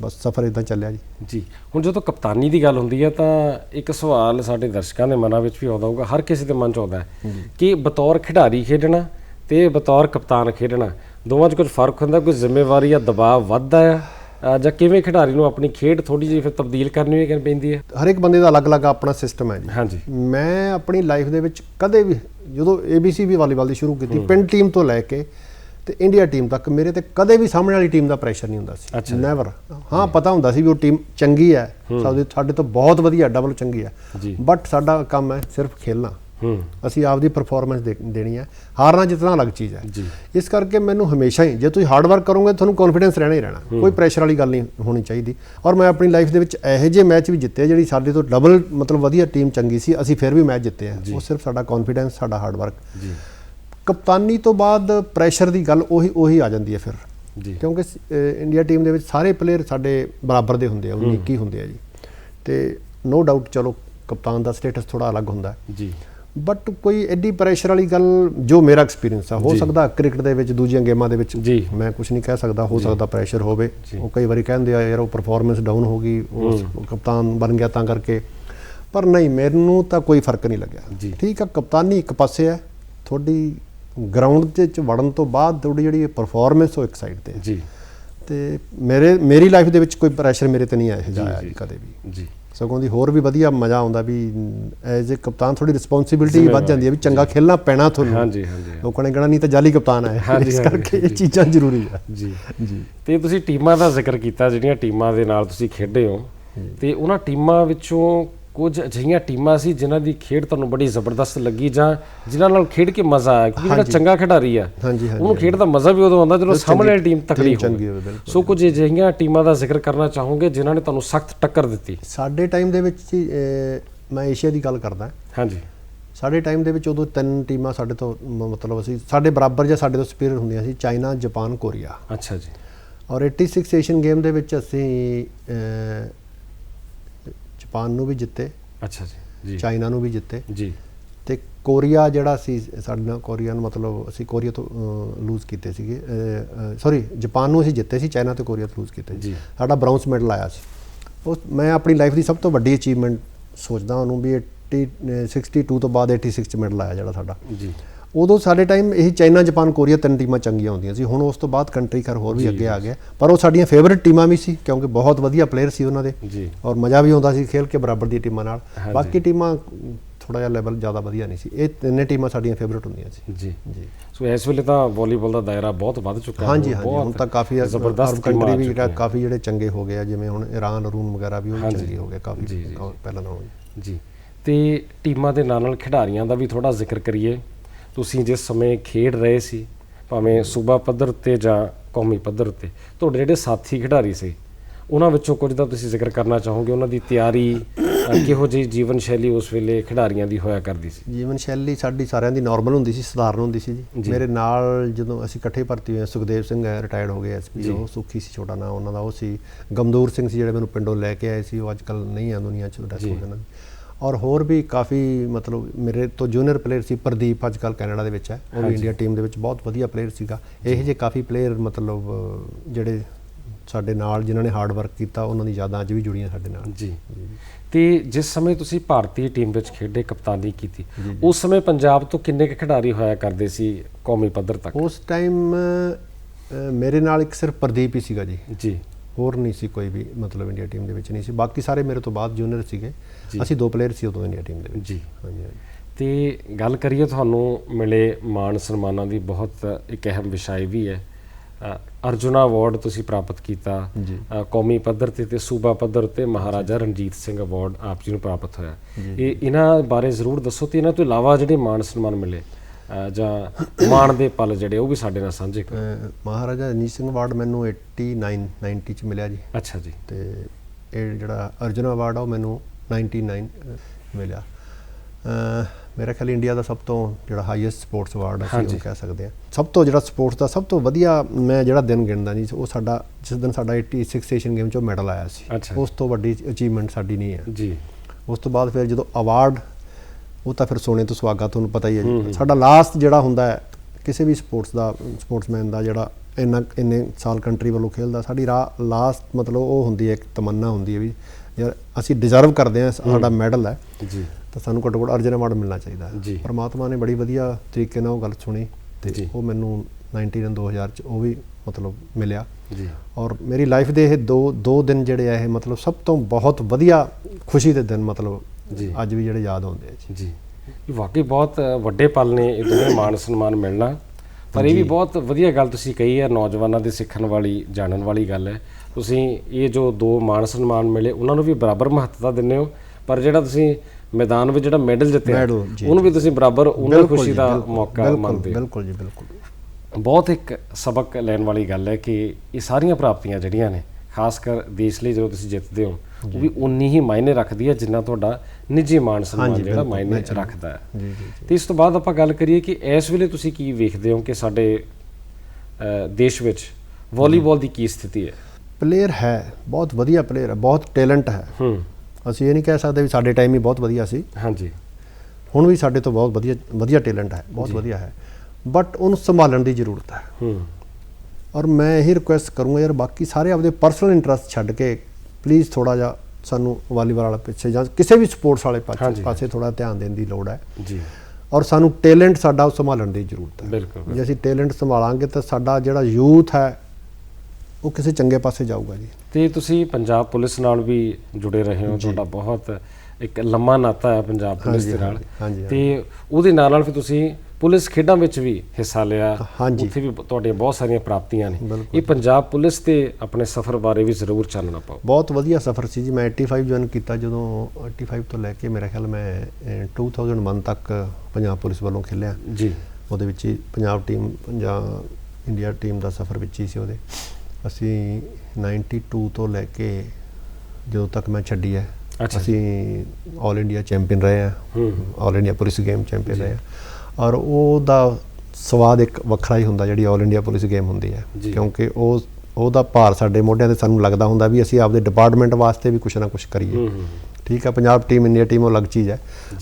Speaker 2: ਬਸ ਸਫ਼ਰ ਇਦਾਂ ਚੱਲਿਆ ਜੀ।
Speaker 1: ਜੀ ਹੁਣ ਜਦੋਂ ਕਪਤਾਨੀ ਦੀ ਗੱਲ ਹੁੰਦੀ ਹੈ ਤਾਂ ਇੱਕ ਸਵਾਲ ਸਾਡੇ ਦਰਸ਼ਕਾਂ ਦੇ ਮਨਾਂ ਵਿੱਚ ਵੀ ਆਉਂਦਾ ਹੋਊਗਾ ਹਰ ਕਿਸੇ ਦੇ ਮਨ 'ਚ ਆਉਂਦਾ ਹੈ ਕਿ ਬਤੌਰ ਖਿਡਾਰੀ ਖੇਡਣਾ ਤੇ ਬਤੌਰ ਕਪਤਾਨ ਖੇਡਣਾ ਦੋਵਾਂ 'ਚ ਕੁਝ ਫ਼ਰਕ ਹੁੰਦਾ ਕੋਈ ਜ਼ਿੰਮੇਵਾਰੀ ਜਾਂ ਦਬਾਅ ਵੱਧਦਾ ਹੈ? ਜਾਂ ਕਿਵੇਂ ਖਿਡਾਰੀ ਨੂੰ ਆਪਣੀ ਖੇਡ ਥੋੜੀ ਜਿਹੀ ਫਿਰ ਤਬਦੀਲ ਕਰਨੀ ਵੀ ਪੈਂਦੀ ਹੈ?
Speaker 2: ਹਰ ਇੱਕ ਬੰਦੇ ਦਾ ਅਲੱਗ-ਅਲੱਗ ਆਪਣਾ ਸਿਸਟਮ ਹੈ ਜੀ।
Speaker 1: ਹਾਂਜੀ।
Speaker 2: ਮੈਂ ਆਪਣੀ ਲਾਈਫ ਦੇ ਵਿੱਚ ਕਦੇ ਵੀ ਜਦੋਂ ABC ਵੀ ਵਾਲੀਬਾਲ ਦੀ ਸ਼ੁਰੂ ਕੀਤੀ ਪਿੰਡ ਟੀਮ ਤੋਂ ਲੈ ਕੇ ਤੇ ਇੰਡੀਆ ਟੀਮ ਤੱਕ ਮੇਰੇ ਤੇ ਕਦੇ ਵੀ ਸਾਹਮਣੇ ਵਾਲੀ ਟੀਮ ਦਾ ਪ੍ਰੈਸ਼ਰ ਨਹੀਂ ਹੁੰਦਾ ਸੀ। ਨੈਵਰ ਹਾਂ ਪਤਾ ਹੁੰਦਾ ਸੀ ਵੀ ਉਹ ਟੀਮ ਚੰਗੀ ਹੈ। ਸਾਡੇ ਸਾਡੇ ਤੋਂ ਬਹੁਤ ਵਧੀਆ ਡਬਲ ਚੰਗੀ ਹੈ। ਬਟ ਸਾਡਾ ਕੰਮ ਹੈ ਸਿਰਫ ਖੇਲਣਾ।
Speaker 1: ਹੂੰ।
Speaker 2: ਅਸੀਂ ਆਪਦੀ ਪਰਫਾਰਮੈਂਸ ਦੇਣੀ ਹੈ। ਹਾਰਨਾ ਜਿੱਤਣਾ ਅਲੱਗ ਚੀਜ਼ ਹੈ। ਇਸ ਕਰਕੇ ਮੈਨੂੰ ਹਮੇਸ਼ਾ ਹੀ ਜੇ ਤੁਸੀਂ ਹਾਰਡ ਵਰਕ ਕਰੋਗੇ ਤੁਹਾਨੂੰ ਕੌਨਫੀਡੈਂਸ ਰਹਿਣਾ ਹੀ ਰਹਿਣਾ। ਕੋਈ ਪ੍ਰੈਸ਼ਰ ਵਾਲੀ ਗੱਲ ਨਹੀਂ ਹੋਣੀ ਚਾਹੀਦੀ। ਔਰ ਮੈਂ ਆਪਣੀ ਲਾਈਫ ਦੇ ਵਿੱਚ ਇਹੋ ਜਿਹੇ ਮੈਚ ਵੀ ਜਿੱਤੇ ਜਿਹੜੀ ਸਾਡੇ ਤੋਂ ਡਬਲ ਮਤਲਬ ਵਧੀਆ ਟੀਮ ਚੰਗੀ ਸੀ। ਅਸੀਂ ਫਿਰ ਵੀ ਮੈਚ ਜਿੱਤੇ ਆ। ਉਹ ਸਿਰਫ ਸਾਡਾ ਕੌਨਫੀਡੈਂਸ ਸਾਡਾ ਹਾਰਡ ਵਰਕ
Speaker 1: ਜੀ।
Speaker 2: ਕਪਤਾਨੀ ਤੋਂ ਬਾਅਦ ਪ੍ਰੈਸ਼ਰ ਦੀ ਗੱਲ ਉਹੀ ਉਹੀ ਆ ਜਾਂਦੀ ਹੈ ਫਿਰ।
Speaker 1: ਜੀ।
Speaker 2: ਕਿਉਂਕਿ ਇੰਡੀਆ ਟੀਮ ਦੇ ਵਿੱਚ ਸਾਰੇ ਪਲੇਅਰ ਸਾਡੇ ਬਰਾਬਰ ਦੇ ਹੁੰਦੇ ਆ 19 21 ਹੁੰਦੇ ਆ ਜੀ। ਤੇ ਨੋ ਡਾਊਟ ਚਲੋ ਕਪਤਾਨ ਦਾ ਸਟੇਟਸ ਥੋੜਾ ਅਲੱਗ ਹੁੰਦਾ ਹੈ।
Speaker 1: ਜੀ।
Speaker 2: ਬਟ ਕੋਈ ਐਡੀ ਪ੍ਰੈਸ਼ਰ ਵਾਲੀ ਗੱਲ ਜੋ ਮੇਰਾ ਐਕਸਪੀਰੀਅੰਸ ਆ ਹੋ। ਸਕਦਾ ਕ੍ਰਿਕਟ ਦੇ ਵਿੱਚ ਦੂਜੀਆਂ ਗੇਮਾਂ ਦੇ ਵਿੱਚ
Speaker 1: ਜੀ।
Speaker 2: ਮੈਂ ਕੁਝ ਨਹੀਂ ਕਹਿ ਸਕਦਾ ਹੋ ਸਕਦਾ ਪ੍ਰੈਸ਼ਰ ਹੋਵੇ। ਉਹ ਕਈ ਵਾਰੀ ਕਹਿੰਦੇ ਆ ਯਾਰ ਉਹ ਪਰਫਾਰਮੈਂਸ ਡਾਊਨ ਹੋ ਗਈ ਉਹ ਕਪਤਾਨ ਬਣ ਗਿਆ ਤਾਂ ਕਰਕੇ। ਪਰ ਨਹੀਂ ਮੈਨੂੰ ਤਾਂ ਕੋਈ ਫ਼ਰਕ ਨਹੀਂ। ਲੱਗਿਆ। ਠੀਕ ਆ ਕਪਤਾਨੀ ਇੱਕ ਪਾਸੇ ਹੈ ਤੁਹਾਡੀ ਗਰਾਊਂਡ ਦੇ ਵਿੱਚ ਵੜਨ ਤੋਂ ਬਾਅਦ ਤੁਹਾਡੀ ਜਿਹੜੀ ਪਰਫਾਰਮੈਂਸ ਉਹ ਇੱਕ ਸਾਈਡ ਤੇ ਹੈ।
Speaker 1: ਜੀ।
Speaker 2: ਤੇ ਮੇਰੇ ਮੇਰੀ ਲਾਈਫ ਦੇ ਵਿੱਚ ਕੋਈ ਪ੍ਰੈਸ਼ਰ ਮੇਰੇ ਤੇ ਨਹੀਂ ਆਇਆ ਜਾਇਆ ਕਦੇ ਵੀ।
Speaker 1: ਜੀ।
Speaker 2: ਸਗੋਂ ਦੀ ਹੋਰ ਵੀ ਵਧੀਆ ਮਜ਼ਾ ਆਉਂਦਾ ਵੀ ਐਜ਼ ਅ ਕਪਤਾਨ ਥੋੜੀ ਰਿਸਪੌਂਸਿਬਿਲਟੀ ਵੱਧ ਜਾਂਦੀ ਹੈ ਵੀ ਚੰਗਾ ਖੇਲਣਾ ਪੈਣਾ ਤੁਹਾਨੂੰ।
Speaker 1: ਹਾਂਜੀ ਹਾਂਜੀ।
Speaker 2: ਲੋਕਾਂ ਨੇ ਕਹਿਣਾ ਨਹੀਂ ਤਾਂ ਜਾਲੀ ਕਪਤਾਨ ਹੈ। ਇਸ ਕਰਕੇ ਇਹ। ਚੀਜ਼ਾਂ ਜ਼ਰੂਰੀ ਆ।
Speaker 1: ਜੀ।
Speaker 2: ਜੀ।
Speaker 1: ਤੇ ਤੁਸੀਂ ਟੀਮਾਂ ਦਾ ਜ਼ਿਕਰ ਕੀਤਾ ਜਿਹੜੀਆਂ ਟੀਮਾਂ ਦੇ ਨਾਲ ਤੁਸੀਂ ਖੇਡੇ ਹੋ। ਤੇ ਉਹਨਾਂ ਟੀਮਾਂ ਵਿੱਚੋਂ ਕੁਝ ਅਜਿਹੀਆਂ ਟੀਮਾਂ ਸੀ ਜਿਨ੍ਹਾਂ ਦੀ ਖੇਡ ਤੁਹਾਨੂੰ ਬੜੀ ਜ਼ਬਰਦਸਤ ਲੱਗੀ ਜਾਂ ਜਿਨ੍ਹਾਂ ਨਾਲ ਖੇਡ ਕੇ ਮਜ਼ਾ ਆਇਆ? ਕਿਉਂਕਿ ਜਿਹੜਾ ਚੰਗਾ ਖਿਡਾਰੀ ਆ
Speaker 2: ਹਾਂਜੀ ਹਾਂਜੀ
Speaker 1: ਉਹਨੂੰ ਖੇਡ ਦਾ ਮਜ਼ਾ ਵੀ ਉਦੋਂ ਆਉਂਦਾ ਜਦੋਂ ਸਾਹਮਣੇ ਵਾਲੀ ਟੀਮ ਤਕੜੀ ਹੋਵੇ ਸੋ ਕੁਝ ਅਜਿਹੀਆਂ ਟੀਮਾਂ ਦਾ ਜ਼ਿਕਰ ਕਰਨਾ ਚਾਹੋਗੇ ਜਿਨ੍ਹਾਂ ਨੇ ਤੁਹਾਨੂੰ ਸਖਤ ਟੱਕਰ ਦਿੱਤੀ?
Speaker 2: ਸਾਡੇ ਟਾਈਮ ਦੇ ਵਿੱਚ ਮੈਂ ਏਸ਼ੀਆ ਦੀ ਗੱਲ ਕਰਦਾ।
Speaker 1: ਹਾਂਜੀ।
Speaker 2: ਸਾਡੇ ਟਾਈਮ ਦੇ ਵਿੱਚ ਉਦੋਂ ਤਿੰਨ ਟੀਮਾਂ ਸਾਡੇ ਤੋਂ ਮਤਲਬ ਅਸੀਂ ਸਾਡੇ ਬਰਾਬਰ ਜਾਂ ਸਾਡੇ ਤੋਂ ਸੁਪੀਰੀਅਰ ਹੁੰਦੀਆਂ ਸੀ ਚਾਈਨਾ ਜਾਪਾਨ ਕੋਰੀਆ।
Speaker 1: ਅੱਛਾ ਜੀ।
Speaker 2: ਔਰ 86 ਏਸ਼ੀਅਨ ਗੇਮ ਦੇ ਵਿੱਚ ਅਸੀਂ ਜਾਪਾਨ ਨੂੰ ਵੀ ਜਿੱਤੇ
Speaker 1: ਅੱਛਾ ਜੀ ਜੀ।
Speaker 2: ਚਾਈਨਾ ਨੂੰ ਵੀ ਜਿੱਤੇ।
Speaker 1: ਜੀ।
Speaker 2: ਤੇ ਕੋਰੀਆ ਜਿਹੜਾ ਸੀ ਸਾਡੇ ਨਾਲ ਕੋਰੀਆ ਨੂੰ ਮਤਲਬ ਅਸੀਂ ਕੋਰੀਆ ਤੋਂ ਲੂਜ਼ ਕੀਤੇ ਸੀਗੇ ਸੌਰੀ ਜਾਪਾਨ ਨੂੰ ਅਸੀਂ ਜਿੱਤੇ ਸੀ ਚਾਈਨਾ ਤੇ ਕੋਰੀਆ ਤੋਂ ਲੂਜ਼ ਕੀਤੇ
Speaker 1: ਜੀ।
Speaker 2: ਸਾਡਾ ਬ੍ਰਾਊਨਸ ਮੈਡਲ ਆਇਆ ਸੀ। ਉਹ ਮੈਂ ਆਪਣੀ ਲਾਈਫ ਦੀ ਸਭ ਤੋਂ ਵੱਡੀ ਅਚੀਵਮੈਂਟ ਸੋਚਦਾ ਉਹਨੂੰ ਵੀ 80 ਅਹ 62 ਤੋਂ ਬਾਅਦ 86 ਚ ਮੈਡਲ ਆਇਆ ਜਿਹੜਾ ਸਾਡਾ।
Speaker 1: ਜੀ।
Speaker 2: ਉਦੋਂ ਸਾਡੇ ਟਾਈਮ ਇਹ ਚਾਈਨਾ ਜਾਪਾਨ ਕੋਰੀਆ ਤਿੰਨ ਟੀਮਾਂ ਚੰਗੀਆਂ ਹੁੰਦੀਆਂ ਸੀ। ਹੁਣ ਉਸ ਤੋਂ ਬਾਅਦ ਕੰਟਰੀ ਕਰ ਹੋਰ ਵੀ ਅੱਗੇ ਆ ਗਿਆ। ਪਰ ਉਹ ਸਾਡੀਆਂ ਫੇਵਰਿਟ ਟੀਮਾਂ ਵੀ ਸੀ ਕਿਉਂਕਿ ਬਹੁਤ ਵਧੀਆ ਪਲੇਅਰ ਸੀ ਉਹਨਾਂ ਦੇ।
Speaker 1: ਜੀ।
Speaker 2: ਔਰ ਮਜ਼ਾ ਵੀ ਆਉਂਦਾ ਸੀ ਖੇਲ ਕੇ ਬਰਾਬਰ ਦੀ ਟੀਮਾਂ ਨਾਲ। ਬਾਕੀ ਟੀਮਾਂ ਥੋੜਾ ਜਿਹਾ ਲੈਵਲ ਜ਼ਿਆਦਾ ਵਧੀਆ ਨਹੀਂ ਸੀ। ਇਹ ਤਿੰਨੇ ਟੀਮਾਂ ਸਾਡੀਆਂ ਫੇਵਰਿਟ ਹੁੰਦੀਆਂ ਸੀ।
Speaker 1: ਜੀ।
Speaker 2: ਜੀ।
Speaker 1: ਸੋ ਇਸ ਵੇਲੇ ਤਾਂ ਵਾਲੀਬਾਲ ਦਾ ਦਾਇਰਾ ਬਹੁਤ ਵੱਧ ਚੁੱਕਾ ਹੈ।
Speaker 2: ਹਾਂਜੀ ਹਾਂਜੀ। ਹੁਣ ਤਾਂ ਕਾਫੀ
Speaker 1: ਜ਼ਬਰਦਸਤ
Speaker 2: ਕੰਟਰੀ ਵੀ
Speaker 1: ਚੁੱਕੀਆਂ।
Speaker 2: ਕਾਫੀ ਜਿਹੜੇ ਚੰਗੇ ਹੋ ਗਏ ਆ ਜਿਵੇਂ ਹੁਣ ਈਰਾਨ ਰੂਨ ਵਗੈਰਾ ਵੀ ਉਹ। ਚੰਗੇ ਹੋ ਗਏ ਕਾਫੀ ਪਹਿਲਾਂ ਨਾਲੋਂ
Speaker 1: ਜੀ। ਤੇ ਟੀਮਾਂ ਦੇ ਨਾਲ ਨਾਲ ਖਿਡਾਰੀਆਂ ਦਾ ਵੀ ਥੋੜਾ ਜ਼ਿਕਰ ਕਰੀਏ। ਤੁਸੀਂ ਜਿਸ ਸਮੇਂ ਖੇਡ ਰਹੇ ਸੀ ਭਾਵੇਂ ਸੂਬਾ ਪੱਧਰ ਉੱਤੇ ਜਾਂ ਕੌਮੀ ਪੱਧਰ ਉੱਤੇ ਤੁਹਾਡੇ ਜਿਹੜੇ ਸਾਥੀ ਖਿਡਾਰੀ ਸੀ ਉਹਨਾਂ ਵਿੱਚੋਂ ਕੁਝ ਦਾ ਤੁਸੀਂ ਜ਼ਿਕਰ ਕਰਨਾ ਚਾਹੋਗੇ? ਉਹਨਾਂ ਦੀ ਤਿਆਰੀ ਕਿਹੋ ਜਿਹੀ ਜੀਵਨ ਸ਼ੈਲੀ ਉਸ ਵੇਲੇ ਖਿਡਾਰੀਆਂ ਦੀ ਹੋਇਆ ਕਰਦੀ ਸੀ?
Speaker 2: ਜੀਵਨ ਸ਼ੈਲੀ ਸਾਡੀ ਸਾਰਿਆਂ ਦੀ ਨਾਰਮਲ ਹੁੰਦੀ ਸੀ ਸਧਾਰਨ ਹੁੰਦੀ ਸੀ ਜੀ। ਮੇਰੇ ਨਾਲ ਜਦੋਂ ਅਸੀਂ ਇਕੱਠੇ ਭਰਤੀ ਹੋਏ ਸੁਖਦੇਵ ਸਿੰਘ ਹੈ ਰਿਟਾਇਰਡ ਹੋ ਗਏ ਐਸਪੀ ਉਹ ਸੁਖੀ ਸੀ ਛੋਟਾ ਨਾਂ ਉਹਨਾਂ ਦਾ ਉਹ ਸੀ। ਗਮਦੂਰ ਸਿੰਘ ਸੀ ਜਿਹੜੇ ਮੈਨੂੰ ਪਿੰਡੋਂ ਲੈ ਕੇ ਆਏ ਸੀ ਉਹ ਅੱਜ ਕੱਲ ਨਹੀਂ ਆ ਦੁਨੀਆ 'ਚ ਡੈਥ ਹੋ ਦੀ ਔਰ ਹੋਰ ਵੀ ਕਾਫੀ ਮਤਲਬ ਮੇਰੇ ਤੋਂ ਜੂਨੀਅਰ ਪਲੇਅਰ ਸੀ ਪ੍ਰਦੀਪ ਅੱਜ ਕੱਲ ਕੈਨੇਡਾ ਦੇ ਵਿੱਚ ਹੈ। ਉਹ ਵੀ ਇੰਡੀਆ ਟੀਮ ਦੇ ਵਿੱਚ ਬਹੁਤ ਵਧੀਆ ਪਲੇਅਰ ਸੀਗਾ। ਇਹੋ ਜਿਹੇ ਕਾਫੀ ਪਲੇਅਰ ਮਤਲਬ ਜਿਹੜੇ ਸਾਡੇ ਨਾਲ ਜਿਨ੍ਹਾਂ ਨੇ ਹਾਰਡ ਵਰਕ ਕੀਤਾ ਉਹਨਾਂ ਦੀ ਯਾਦਾਂ ਅੱਜ ਵੀ ਜੁੜੀਆਂ ਸਾਡੇ ਨਾਲ।
Speaker 1: ਜੀ। ਤੇ ਜਿਸ ਸਮੇਂ ਤੁਸੀਂ ਭਾਰਤੀ ਟੀਮ ਵਿੱਚ ਖੇਡੇ ਕਪਤਾਨੀ ਕੀਤੀ ਉਸ ਸਮੇਂ ਪੰਜਾਬ ਤੋਂ ਕਿੰਨੇ ਕੁ ਖਿਡਾਰੀ ਹੋਇਆ ਕਰਦੇ ਸੀ ਕੌਮੀ ਪੱਧਰ ਤੱਕ?
Speaker 2: ਉਸ ਟਾਈਮ ਮੇਰੇ ਨਾਲ ਇੱਕ ਸਿਰਫ ਪ੍ਰਦੀਪ ਹੀ ਸੀਗਾ ਜੀ।
Speaker 1: ਜੀ।
Speaker 2: ਹੋਰ ਨਹੀਂ ਸੀ ਕੋਈ ਵੀ ਮਤਲਬ ਇੰਡੀਆ ਟੀਮ ਦੇ ਵਿੱਚ ਨਹੀਂ ਸੀ। ਬਾਕੀ ਸਾਰੇ ਮੇਰੇ ਤੋਂ ਬਾਅਦ ਜੂਨੀਅਰ ਸੀਗੇ। ਅਸੀਂ ਦੋ ਪਲੇਅਰ ਸੀ ਉਦੋਂ ਇੰਡੀਆ ਟੀਮ ਦੇ ਵਿੱਚ।
Speaker 1: ਜੀ।
Speaker 2: ਹਾਂਜੀ
Speaker 1: ਤੇ ਗੱਲ ਕਰੀਏ ਤੁਹਾਨੂੰ ਮਿਲੇ ਮਾਣ ਸਨਮਾਨਾਂ ਦੀ ਬਹੁਤ ਇੱਕ ਅਹਿਮ ਵਿਸ਼ਾ ਵੀ ਹੈ। ਅਰਜੁਨਾ ਅਵਾਰਡ ਤੁਸੀਂ ਪ੍ਰਾਪਤ ਕੀਤਾ। ਕੌਮੀ ਪੱਧਰ ਤੇ ਤੇ ਸੂਬਾ ਪੱਧਰ ਤੇ ਮਹਾਰਾਜਾ ਰਣਜੀਤ ਸਿੰਘ ਅਵਾਰਡ ਆਪ ਜੀ ਨੂੰ ਪ੍ਰਾਪਤ ਹੋਇਆ। ਇਹ ਇਹਨਾਂ ਬਾਰੇ ਜ਼ਰੂਰ ਦੱਸੋ ਤੇ ਇਹਨਾਂ ਤੋਂ ਇਲਾਵਾ ਜਿਹੜੇ ਮਾਣ ਸਨਮਾਨ ਮਿਲੇ। ਜਾਂ ਮਾਣ ਦੇ ਪਲ ਜਿਹੜੇ ਉਹ ਵੀ ਸਾਡੇ ਨਾਲ ਸਾਂਝੇ ਕਰੋ।
Speaker 2: ਮਹਾਰਾਜਾ ਰਣਜੀਤ ਸਿੰਘ ਅਵਾਰਡ ਮੈਨੂੰ 89 90 ਚ ਮਿਲਿਆ ਜੀ।
Speaker 1: ਅੱਛਾ ਜੀ।
Speaker 2: ਤੇ ਇਹ ਜਿਹੜਾ ਅਰਜੁਨ ਅਵਾਰਡ ਆ ਉਹ ਮੈਨੂੰ 99 ਅਹ, ਮਿਲਿਆ। ਮੇਰਾ ਖਿਆਲ ਇੰਡੀਆ ਦਾ ਸਭ ਤੋਂ ਜਿਹੜਾ ਹਾਈਐਸਟ ਸਪੋਰਟਸ ਅਵਾਰਡ ਅਸੀਂ ਕਹਿ ਸਕਦੇ ਹਾਂ। ਸਭ ਤੋਂ ਜਿਹੜਾ ਸਪੋਰਟਸ ਦਾ ਸਭ ਤੋਂ ਵਧੀਆ ਮੈਂ ਜਿਹੜਾ ਦਿਨ ਗਿਣਦਾ ਜੀ ਉਹ ਸਾਡਾ ਜਿਸ ਦਿਨ ਸਾਡਾ 86 ਏਸ਼ੀਅਨ ਗੇਮ ਚੋਂ ਮੈਡਲ ਆਇਆ ਸੀ। ਉਸ ਤੋਂ ਵੱਡੀ ਅਚੀਵਮੈਂਟ ਸਾਡੀ ਨਹੀਂ ਹੈ।
Speaker 1: ਜੀ।
Speaker 2: ਉਸ ਤੋਂ ਬਾਅਦ ਫਿਰ ਜਦੋਂ ਅਵਾਰਡ ਉਹ ਤਾਂ ਫਿਰ ਸੋਨੇ ਤੋਂ ਸੁਹਾਗਾ ਤੁਹਾਨੂੰ ਪਤਾ ਹੀ ਹੈ ਜੀ। ਸਾਡਾ ਲਾਸਟ ਜਿਹੜਾ ਹੁੰਦਾ ਹੈ ਕਿਸੇ ਵੀ ਸਪੋਰਟਸ ਦਾ ਸਪੋਰਟਸਮੈਨ ਦਾ ਜਿਹੜਾ ਇੰਨਾ ਇੰਨੇ ਸਾਲ ਕੰਟਰੀ ਵੱਲੋਂ ਖੇਲਦਾ ਸਾਡੀ ਲਾਸਟ ਮਤਲਬ ਉਹ ਹੁੰਦੀ ਹੈ ਇੱਕ ਤਮੰਨਾ ਹੁੰਦੀ ਹੈ ਵੀ ਯਾਰ ਅਸੀਂ ਡਿਜ਼ਰਵ ਕਰਦੇ ਹਾਂ ਸਾਡਾ ਮੈਡਲ ਹੈ।
Speaker 1: ਜੀ।
Speaker 2: ਤਾਂ ਸਾਨੂੰ ਘੱਟੋ ਘੱਟ ਅਰਜਨ ਅਵਾਰਡ ਮਿਲਣਾ ਚਾਹੀਦਾ ਹੈ। ਪਰਮਾਤਮਾ ਨੇ ਬੜੀ ਵਧੀਆ ਤਰੀਕੇ ਨਾਲ ਉਹ ਗੱਲ ਸੁਣੀ ਤੇ। ਉਹ ਮੈਨੂੰ 99 2000 ਚ ਉਹ ਵੀ ਮਤਲਬ ਮਿਲਿਆ।
Speaker 1: ਜੀ।
Speaker 2: ਔਰ ਮੇਰੀ ਲਾਈਫ ਦੇ ਇਹ ਦੋ ਦੋ ਦਿਨ ਜਿਹੜੇ ਆ ਇਹ ਮਤਲਬ ਸਭ ਤੋਂ ਬਹੁਤ ਵਧੀਆ ਖੁਸ਼ੀ ਦੇ ਦਿਨ ਮਤਲਬ
Speaker 1: ਜੀ।
Speaker 2: ਅੱਜ ਵੀ ਜਿਹੜੇ ਯਾਦ ਆਉਂਦੇ ਆ ਜੀ।
Speaker 1: ਜੀ। ਇਹ ਵਾਕਈ ਬਹੁਤ ਵੱਡੇ ਪਲ ਨੇ ਇਹ ਦੋਵੇਂ <coughs> ਮਾਣ ਸਨਮਾਨ ਮਿਲਣਾ। ਪਰ ਇਹ ਵੀ ਬਹੁਤ ਵਧੀਆ ਗੱਲ ਤੁਸੀਂ ਕਹੀ ਹੈ ਨੌਜਵਾਨਾਂ ਦੇ ਸਿੱਖਣ ਵਾਲੀ ਜਾਣਨ ਵਾਲੀ ਗੱਲ ਹੈ। ਤੁਸੀਂ ਇਹ ਜੋ ਦੋ ਮਾਣ ਸਨਮਾਨ ਮਿਲੇ ਉਹਨਾਂ ਨੂੰ ਵੀ ਬਰਾਬਰ ਮਹੱਤਤਾ ਦਿੰਦੇ ਹੋ। ਪਰ ਜਿਹੜਾ ਤੁਸੀਂ ਮੈਦਾਨ ਵਿੱਚ ਜਿਹੜਾ ਮੈਡਲ ਜਿੱਤਿਆ ਉਹਨੂੰ ਵੀ ਤੁਸੀਂ ਬਰਾਬਰ ਉਹਨਾਂ ਖੁਸ਼ੀ ਦਾ ਮੌਕਾ ਮੰਨਦੇ ਹੋ।
Speaker 2: ਬਿਲਕੁਲ ਜੀ ਬਿਲਕੁਲ।
Speaker 1: ਬਹੁਤ ਇੱਕ ਸਬਕ ਲੈਣ ਵਾਲੀ ਗੱਲ ਹੈ ਕਿ ਇਹ ਸਾਰੀਆਂ ਪ੍ਰਾਪਤੀਆਂ ਜਿਹੜੀਆਂ ਨੇ ਖਾਸ ਕਰ ਦੇਸ਼ ਲਈ ਜਦੋਂ ਤੁਸੀਂ ਜਿੱਤਦੇ ਹੋ ਉਹ ਵੀ ਉਨੀ ਹੀ ਮਾਇਨੇ ਰੱਖਦੀ ਹੈ ਜਿੰਨਾ ਤੁਹਾਡਾ ਨਿੱਜੀ ਮਾਣ ਸਨਮਾਨ ਜਿਹੜਾ ਮਾਇਨੇ
Speaker 2: ਨਿੱਜੀ।
Speaker 1: ਰੱਖਦਾ ਹੈ।
Speaker 2: ਜੀ ਜੀ ਜੀ।
Speaker 1: ਤੇ ਇਸ ਤੋਂ ਬਾਅਦ ਆਪਾਂ ਗੱਲ ਕਰੀਏ ਕਿ ਇਸ ਵੇਲੇ ਤੁਸੀਂ ਕੀ ਵੇਖਦੇ ਹੋ ਕਿ ਸਾਡੇ ਦੇਸ਼ ਵਿੱਚ ਵਾਲੀਬਾਲ ਦੀ ਕੀ ਸਥਿਤੀ ਹੈ?
Speaker 2: ਪਲੇਅਰ ਹੈ ਬਹੁਤ ਵਧੀਆ ਪਲੇਅਰ ਹੈ ਬਹੁਤ ਟੈਲੈਂਟ ਹੈ।
Speaker 1: ਹੂੰ।
Speaker 2: ਅਸੀਂ ਇਹ ਨਹੀਂ ਕਹਿ ਸਕਦੇ ਵੀ ਸਾਡੇ ਟਾਈਮ ਹੀ ਬਹੁਤ ਵਧੀਆ ਸੀ।
Speaker 1: ਹਾਂਜੀ।
Speaker 2: ਹੁਣ ਵੀ ਸਾਡੇ ਤੋਂ ਬਹੁਤ ਵਧੀਆ ਵਧੀਆ ਟੈਲੈਂਟ ਹੈ ਬਹੁਤ ਵਧੀਆ ਹੈ। ਬਟ ਉਹਨੂੰ ਸੰਭਾਲਣ ਦੀ ਜ਼ਰੂਰਤ ਹੈ।
Speaker 1: ਹੂੰ।
Speaker 2: ਔਰ ਮੈਂ ਇਹੀ ਰਿਕੁਐਸਟ ਕਰੂੰਗਾ ਯਾਰ ਬਾਕੀ ਸਾਰੇ ਆਪਦੇ ਪਰਸਨਲ ਇੰਟਰਸਟ ਛੱਡ ਕੇ ਪਲੀਜ਼ ਥੋੜਾ ਜਿਹਾ ਸਾਨੂੰ ਵਾਲੀਬਾਲ ਵਾਲਾ ਪਿੱਛੇ ਜਾਂ ਕਿਸੇ ਵੀ ਸਪੋਰਟਸ ਵਾਲੇ ਪਾਸੇ ਪਾਸੇ ਥੋੜਾ ਧਿਆਨ ਦੇਣ ਦੀ ਲੋੜ ਹੈ।
Speaker 1: ਜੀ।
Speaker 2: ਔਰ ਸਾਨੂੰ ਟੈਲੈਂਟ ਸਾਡਾ ਉਹ ਸੰਭਾਲਣ ਦੀ ਜ਼ਰੂਰਤ ਹੈ।
Speaker 1: ਬਿਲਕੁਲ
Speaker 2: ਜੇ ਅਸੀਂ ਟੈਲੈਂਟ ਸੰਭਾਲਾਂਗੇ ਤਾਂ ਸਾਡਾ ਜਿਹੜਾ ਯੂਥ ਹੈ ਉਹ ਕਿਸੇ ਚੰਗੇ ਪਾਸੇ ਜਾਊਗਾ ਜੀ।
Speaker 1: ਤੇ ਤੁਸੀਂ ਪੰਜਾਬ ਪੁਲਿਸ ਨਾਲ ਵੀ ਜੁੜੇ ਰਹੇ ਹੋ ਤੁਹਾਡਾ ਬਹੁਤ ਇੱਕ ਲੰਮਾ ਨਾਤਾ ਹੈ ਪੰਜਾਬ ਪੁਲਿਸ ਦੇ ਨਾਲ।
Speaker 2: ਹਾਂਜੀ,
Speaker 1: ਤੇ ਉਹਦੇ ਨਾਲ ਨਾਲ ਫਿਰ ਤੁਸੀਂ ਪੁਲਿਸ ਖੇਡਾਂ ਵਿੱਚ ਵੀ ਹਿੱਸਾ ਲਿਆ।
Speaker 2: ਹਾਂਜੀ।
Speaker 1: ਉੱਥੇ ਵੀ ਤੁਹਾਡੀਆਂ ਬਹੁਤ ਸਾਰੀਆਂ ਪ੍ਰਾਪਤੀਆਂ ਨੇ। ਇਹ ਪੰਜਾਬ ਪੁਲਿਸ ਤੇ ਆਪਣੇ ਸਫ਼ਰ ਬਾਰੇ ਵੀ ਜ਼ਰੂਰ ਚਾਨਣਾ ਪਾਓ।
Speaker 2: ਬਹੁਤ ਵਧੀਆ ਸਫ਼ਰ ਸੀ ਜੀ। ਮੈਂ 85 ਜੁਆਇਨ ਕੀਤਾ ਜਦੋਂ 85 ਤੋਂ ਲੈ ਕੇ ਮੇਰਾ ਖਿਆਲ ਮੈਂ ਅਹ, 2001 ਤੱਕ ਪੰਜਾਬ ਪੁਲਿਸ ਵੱਲੋਂ ਖੇਲਿਆ।
Speaker 1: ਜੀ।
Speaker 2: ਉਹਦੇ ਵਿੱਚ ਪੰਜਾਬ ਟੀਮ ਜਾਂ ਇੰਡੀਆ ਟੀਮ ਦਾ ਸਫ਼ਰ ਵਿੱਚ ਹੀ ਸੀ ਉਹਦੇ। ਅਸੀਂ 92 ਤੋਂ ਲੈ ਕੇ ਜਦੋਂ ਤੱਕ ਮੈਂ ਛੱਡੀ ਹੈ। ਅਸੀਂ 올 ਇੰਡੀਆ ਚੈਂਪੀਅਨ ਰਹੇ ਆ
Speaker 1: ਹੂੰ
Speaker 2: 올 ਇੰਡੀਆ ਪੁਲਿਸ ਗੇਮ ਚੈਂਪੀਅਨ ਰਹੇ ਆ ਔਰ ਉਹਦਾ ਸਵਾਦ ਇੱਕ ਵੱਖਰਾ ਹੀ ਹੁੰਦਾ ਜਿਹੜੀ 올 ਇੰਡੀਆ ਪੁਲਿਸ ਗੇਮ ਹੁੰਦੀ ਹੈ। ਕਿਉਂਕਿ ਉਹ ਉਹਦਾ ਭਾਰ ਸਾਡੇ ਮੋਢਿਆਂ ਤੇ ਸਾਨੂੰ ਲੱਗਦਾ ਹੁੰਦਾ ਵੀ ਅਸੀਂ ਆਪਦੇ ਡਿਪਾਰਟਮੈਂਟ ਵਾਸਤੇ ਵੀ ਕੁਝ ਨਾ ਕੁਝ ਕਰੀਏ ਠੀਕ ਹੈ ਪੰਜਾਬ ਟੀਮ ਇੰਡੀਆ ਟੀਮ ਉਹ ਅਲੱਗ ਚੀਜ਼ ਹੈ।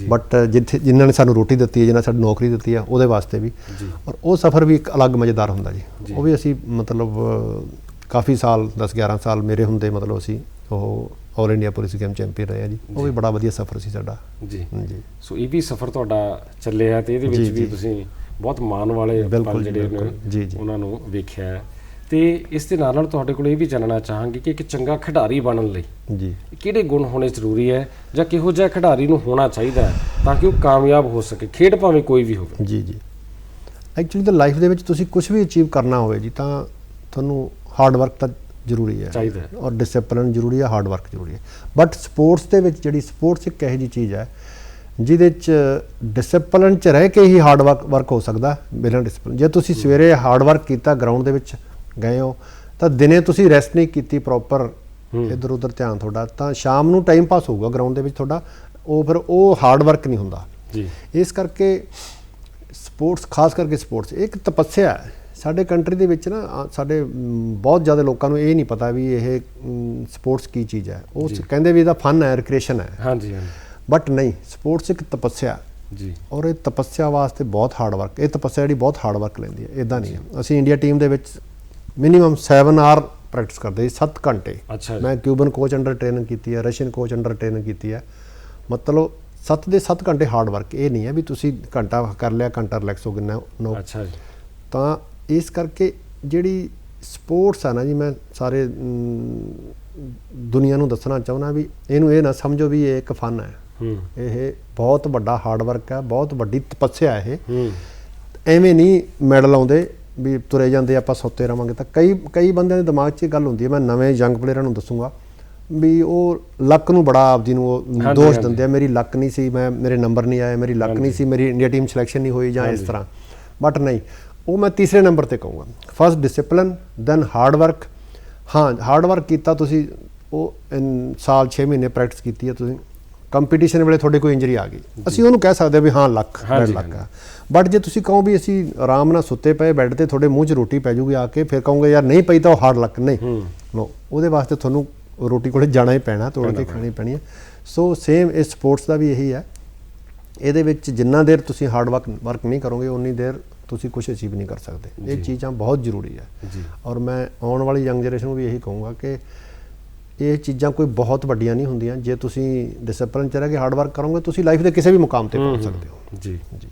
Speaker 2: ਬਟ ਜਿੱਥੇ ਜਿਨ੍ਹਾਂ ਨੇ ਸਾਨੂੰ ਰੋਟੀ ਦਿੱਤੀ ਹੈ ਜਿਨ੍ਹਾਂ ਨੇ ਸਾਡੀ ਨੌਕਰੀ ਦਿੱਤੀ ਹੈ ਉਹਦੇ ਵਾਸਤੇ ਵੀ। ਔਰ ਉਹ ਸਫ਼ਰ ਵੀ ਇੱਕ ਅਲੱਗ ਮਜ਼ੇਦਾਰ ਹੁੰਦਾ ਜੀ। ਉਹ ਵੀ ਅਸੀਂ ਮਤਲਬ ਕਾਫੀ ਸਾਲ 10 11 ਸਾਲ ਮੇਰੇ ਹੁੰਦੇ ਮਤਲਬ ਅਸੀਂ ਉਹ all India police game champion ਰਹੇ ਆ ਜੀ। ਉਹ ਵੀ ਬੜਾ ਵਧੀਆ ਸਫ਼ਰ ਸੀ ਸਾਡਾ।
Speaker 1: ਜੀ।
Speaker 2: ਜੀ
Speaker 1: ਸੋ ਇਹ ਵੀ ਸਫ਼ਰ ਤੁਹਾਡਾ ਚੱਲਿਆ ਤੇ ਇਹਦੇ ਵਿੱਚ ਵੀ। ਤੁਸੀਂ ਬਹੁਤ ਮਾਣ ਵਾਲੇ ਪਲ ਜਿਹੜੇ ਨੇ। ਉਹਨਾਂ ਨੂੰ ਵੇਖਿਆ। ਤੇ ਇਸ ਦੇ ਨਾਲ ਨਾਲ ਤੁਹਾਡੇ ਕੋਲ ਇਹ ਵੀ ਜਾਣਨਾ ਚਾਹਾਂਗੇ ਕਿ ਇੱਕ ਚੰਗਾ ਖਿਡਾਰੀ ਬਣਨ ਲਈ
Speaker 2: ਜੀ।
Speaker 1: ਕਿਹੜੇ ਗੁਣ ਹੋਣੇ ਜ਼ਰੂਰੀ ਹੈ ਜਾਂ ਕਿਹੋ ਜਿਹਾ ਖਿਡਾਰੀ ਨੂੰ ਹੋਣਾ ਚਾਹੀਦਾ ਹੈ ਤਾਂ ਕਿ ਉਹ ਕਾਮਯਾਬ ਹੋ ਸਕੇ ਖੇਡ ਭਾਵੇਂ ਕੋਈ ਵੀ ਹੋਵੇ।
Speaker 2: ਜੀ ਜੀ। ਐਕਚੁਅਲੀ ਤਾਂ ਲਾਈਫ ਦੇ ਵਿੱਚ ਤੁਸੀਂ ਕੁਝ ਵੀ ਅਚੀਵ ਕਰਨਾ ਹੋਵੇ ਜੀ ਤਾਂ ਤੁਹਾਨੂੰ ਹਾਰਡ ਵਰਕ ਤਾਂ ਜ਼ਰੂਰੀ ਹੈ।
Speaker 1: ਚਾਹੀਦਾ।
Speaker 2: ਔਰ ਡਿਸਪਲਿਨ ਜ਼ਰੂਰੀ ਹੈ ਹਾਰਡ ਵਰਕ ਜ਼ਰੂਰੀ ਹੈ। ਬਟ ਸਪੋਰਟਸ ਦੇ ਵਿੱਚ ਜਿਹੜੀ ਸਪੋਰਟਸ ਇੱਕ ਇਹੋ ਜਿਹੀ ਚੀਜ਼ ਹੈ ਜਿਹਦੇ ਚ ਡਿਸਪਲਿਨ ਚ ਰਹਿ ਕੇ ਹੀ ਹਾਰਡ ਵਰਕ ਵਰਕ ਹੋ ਸਕਦਾ ਬਿਨਾਂ ਡਿਸਪਲਿਨ ਜੇ ਤੁਸੀਂ ਸਵੇਰੇ ਹਾਰਡ ਵਰਕ ਕੀਤਾ ਗਰਾਊਂਡ ਦੇ ਵਿੱਚ ਗਏ ਹੋ ਤਾਂ ਦਿਨੇ ਤੁਸੀਂ ਰੈਸਟ ਨਹੀਂ ਕੀਤੀ ਪ੍ਰੋਪਰ ਇੱਧਰ ਉੱਧਰ ਧਿਆਨ ਤੁਹਾਡਾ ਤਾਂ ਸ਼ਾਮ ਨੂੰ ਟਾਈਮ ਪਾਸ ਹੋਊਗਾ ਗਰਾਊਂਡ ਦੇ ਵਿੱਚ ਤੁਹਾਡਾ ਉਹ ਫਿਰ ਉਹ ਹਾਰਡ ਵਰਕ ਨਹੀਂ ਹੁੰਦਾ।
Speaker 1: ਜੀ।
Speaker 2: ਇਸ ਕਰਕੇ ਸਪੋਰਟਸ ਖਾਸ ਕਰਕੇ ਸਪੋਰਟਸ ਇੱਕ ਤਪੱਸਿਆ ਹੈ ਸਾਡੇ ਕੰਟਰੀ ਦੇ ਵਿੱਚ ਨਾ ਸਾਡੇ ਬਹੁਤ ਜ਼ਿਆਦਾ ਲੋਕਾਂ ਨੂੰ ਇਹ ਨਹੀਂ ਪਤਾ ਵੀ ਇਹ ਸਪੋਰਟਸ ਕੀ ਚੀਜ਼ ਹੈ। ਉਹ ਕਹਿੰਦੇ ਵੀ ਇਹਦਾ ਫਨ ਹੈ ਰਿਕ੍ਰੀਏਸ਼ਨ ਹੈ।
Speaker 1: ਹਾਂਜੀ ਹਾਂਜੀ।
Speaker 2: ਬਟ ਨਹੀਂ ਸਪੋਰਟਸ ਇੱਕ ਤਪੱਸਿਆ।
Speaker 1: ਜੀ।
Speaker 2: ਔਰ ਇਹ ਤਪੱਸਿਆ ਵਾਸਤੇ ਬਹੁਤ ਹਾਰਡ ਵਰਕ ਇਹ ਤਪੱਸਿਆ ਜਿਹੜੀ ਬਹੁਤ ਹਾਰਡ ਵਰਕ ਲੈਂਦੀ ਹੈ ਇਦਾਂ ਨਹੀਂ ਹੈ। ਅਸੀਂ ਇੰਡੀਆ ਟੀਮ ਦੇ ਵਿੱਚ ਮਿਨੀਮਮ 7 ਆਰ ਪ੍ਰੈਕਟਿਸ ਕਰਦੇ ਸੀ 7 ਘੰਟੇ। ਮੈਂ ਕਿਊਬਨ ਕੋਚ ਅੰਡਰ ਟ੍ਰੇਨਿੰਗ ਕੀਤੀ ਹੈ ਰਸ਼ੀਅਨ ਕੋਚ ਅੰਡਰ ਟ੍ਰੇਨਿੰਗ ਕੀਤੀ ਹੈ। ਮਤਲਬ 7 ਦੇ 7 ਘੰਟੇ ਹਾਰਡ ਵਰਕ ਇਹ ਨਹੀਂ ਹੈ ਵੀ ਤੁਸੀਂ ਘੰਟਾ ਕਰ ਲਿਆ ਘੰਟਾ ਰਿਲੈਕਸ ਹੋ ਗਏ ਨੋ।
Speaker 1: ਅੱਛਾ ਜੀ।
Speaker 2: ਤਾਂ ਇਸ ਕਰਕੇ ਜਿਹੜੀ ਸਪੋਰਟਸ ਆ ਨਾ ਜੀ ਮੈਂ ਸਾਰੇ ਦੁਨੀਆ ਨੂੰ ਦੱਸਣਾ ਚਾਹੁੰਦਾ ਵੀ ਇਹਨੂੰ ਇਹ ਨਾ ਸਮਝੋ ਵੀ ਇਹ ਇੱਕ ਫਨ ਹੈ। ਇਹ ਬਹੁਤ ਵੱਡਾ ਹਾਰਡ ਵਰਕ ਹੈ ਬਹੁਤ ਵੱਡੀ ਤਪੱਸਿਆ ਹੈ। ਇਹ ਐਵੇਂ ਨਹੀਂ ਮੈਡਲ ਆਉਂਦੇ ਵੀ ਤੁਰੇ ਜਾਂਦੇ ਆਪਾਂ ਸੁੱਤੇ ਰਵਾਂਗੇ ਤਾਂ। ਕਈ ਕਈ ਬੰਦਿਆਂ ਦੇ ਦਿਮਾਗ 'ਚ ਇਹ ਗੱਲ ਹੁੰਦੀ ਹੈ ਮੈਂ ਨਵੇਂ ਯੰਗ ਪਲੇਅਰਾਂ ਨੂੰ ਦੱਸੂਗਾ ਵੀ ਉਹ ਲੱਕ ਨੂੰ ਬੜਾ ਆਪਦੀ ਨੂੰ ਉਹ ਦੋਸ਼। ਦਿੰਦੇ ਆ ਮੇਰੀ ਲੱਕ ਨਹੀਂ ਸੀ ਮੈਂ ਮੇਰੇ ਨੰਬਰ ਨਹੀਂ ਆਏ ਮੇਰੀ ਲੱਕ ਨਹੀਂ ਸੀ ਮੇਰੀ ਇੰਡੀਆ ਟੀਮ ਸਿਲੈਕਸ਼ਨ ਨਹੀਂ ਹੋਈ ਜਾਂ ਇਸ ਤਰ੍ਹਾਂ। ਬਟ ਨਹੀਂ ਉਹ ਮੈਂ ਤੀਸਰੇ ਨੰਬਰ ਤੇ ਕਹੂੰਗਾ। First discipline then hard work ਹਾਂ ਹਾਰਡ ਵਰਕ ਕੀਤਾ ਤੁਸੀਂ ਉਹ ਇਨ ਸਾਲ 6 ਮਹੀਨੇ ਪ੍ਰੈਕਟਿਸ ਕੀਤੀ ਹੈ ਤੁਸੀਂ। ਕੰਪੀਟੀਸ਼ਨ ਵੇਲੇ ਤੁਹਾਡੇ ਕੋਈ ਇੰਜਰੀ ਆ ਗਈ। ਅਸੀਂ ਉਹਨੂੰ ਕਹਿ ਸਕਦੇ ਹਾਂ ਵੀ ਹਾਂ ਲੱਕ ਬੈਡ
Speaker 1: ਹਾਂਜੀ,
Speaker 2: ਲੱਕ ਆ। ਬਟ ਜੇ ਤੁਸੀਂ ਕਹੋ ਵੀ ਅਸੀਂ ਆਰਾਮ ਨਾਲ ਸੁੱਤੇ ਪਏ ਬੈੱਡ ਤੇ ਤੁਹਾਡੇ ਮੂੰਹ 'ਚ ਰੋਟੀ ਪੈ ਜੂਗੀ ਆ ਕੇ ਫਿਰ ਕਹੋਗੇ ਯਾਰ ਨਹੀਂ ਪਈ ਤਾਂ ਉਹ ਹਾਰਡ ਲੱਕ ਨਹੀਂ। ਨੋ ਉਹਦੇ ਵਾਸਤੇ ਤੁਹਾਨੂੰ ਰੋਟੀ ਕੋਲੇ ਜਾਣਾ ਹੀ ਪੈਣਾ ਤੋੜ ਕੇ ਖਾਣੀ ਪੈਣੀ। ਹੈ। ਸੋ ਸੇਮ ਇਸ ਸਪੋਰਟਸ ਦਾ ਵੀ ਇਹੀ ਹੈ। ਇਹਦੇ ਵਿੱਚ ਜਿੰਨਾ ਦੇਰ ਤੁਸੀਂ ਹਾਰਡ ਵਰਕ ਵਰਕ ਨਹੀਂ ਕਰੋਗੇ ਉਨੀ ਦੇਰ ਤੁਸੀਂ ਕੁਝ ਅਚੀਵ ਨਹੀਂ ਕਰ ਸਕਦੇ। ਇਹ ਚੀਜ਼ਾਂ ਬਹੁਤ ਜ਼ਰੂਰੀ ਹੈ। ਔਰ ਮੈਂ ਆਉਣ ਵਾਲੀ ਯੰਗ ਜਨਰੇਸ਼ਨ ਨੂੰ ਵੀ ਇਹੀ ਕਹੂੰਗਾ ਕਿ ਇਹ ਚੀਜ਼ਾਂ ਕੋਈ ਬਹੁਤ ਵੱਡੀਆਂ ਨਹੀਂ ਹੁੰਦੀਆਂ। ਜੇ ਤੁਸੀਂ ਡਿਸਪਲਿਨ ਚ ਰਹਿ ਕੇ ਹਾਰਡ ਵਰਕ ਕਰੋਗੇ ਤੁਸੀਂ ਲਾਈਫ ਦੇ ਕਿਸੇ ਵੀ ਮੁਕਾਮ ਤੇ ਪਹੁੰਚ ਸਕਦੇ ਹੋ।
Speaker 1: ਜੀ।
Speaker 2: ਜੀ।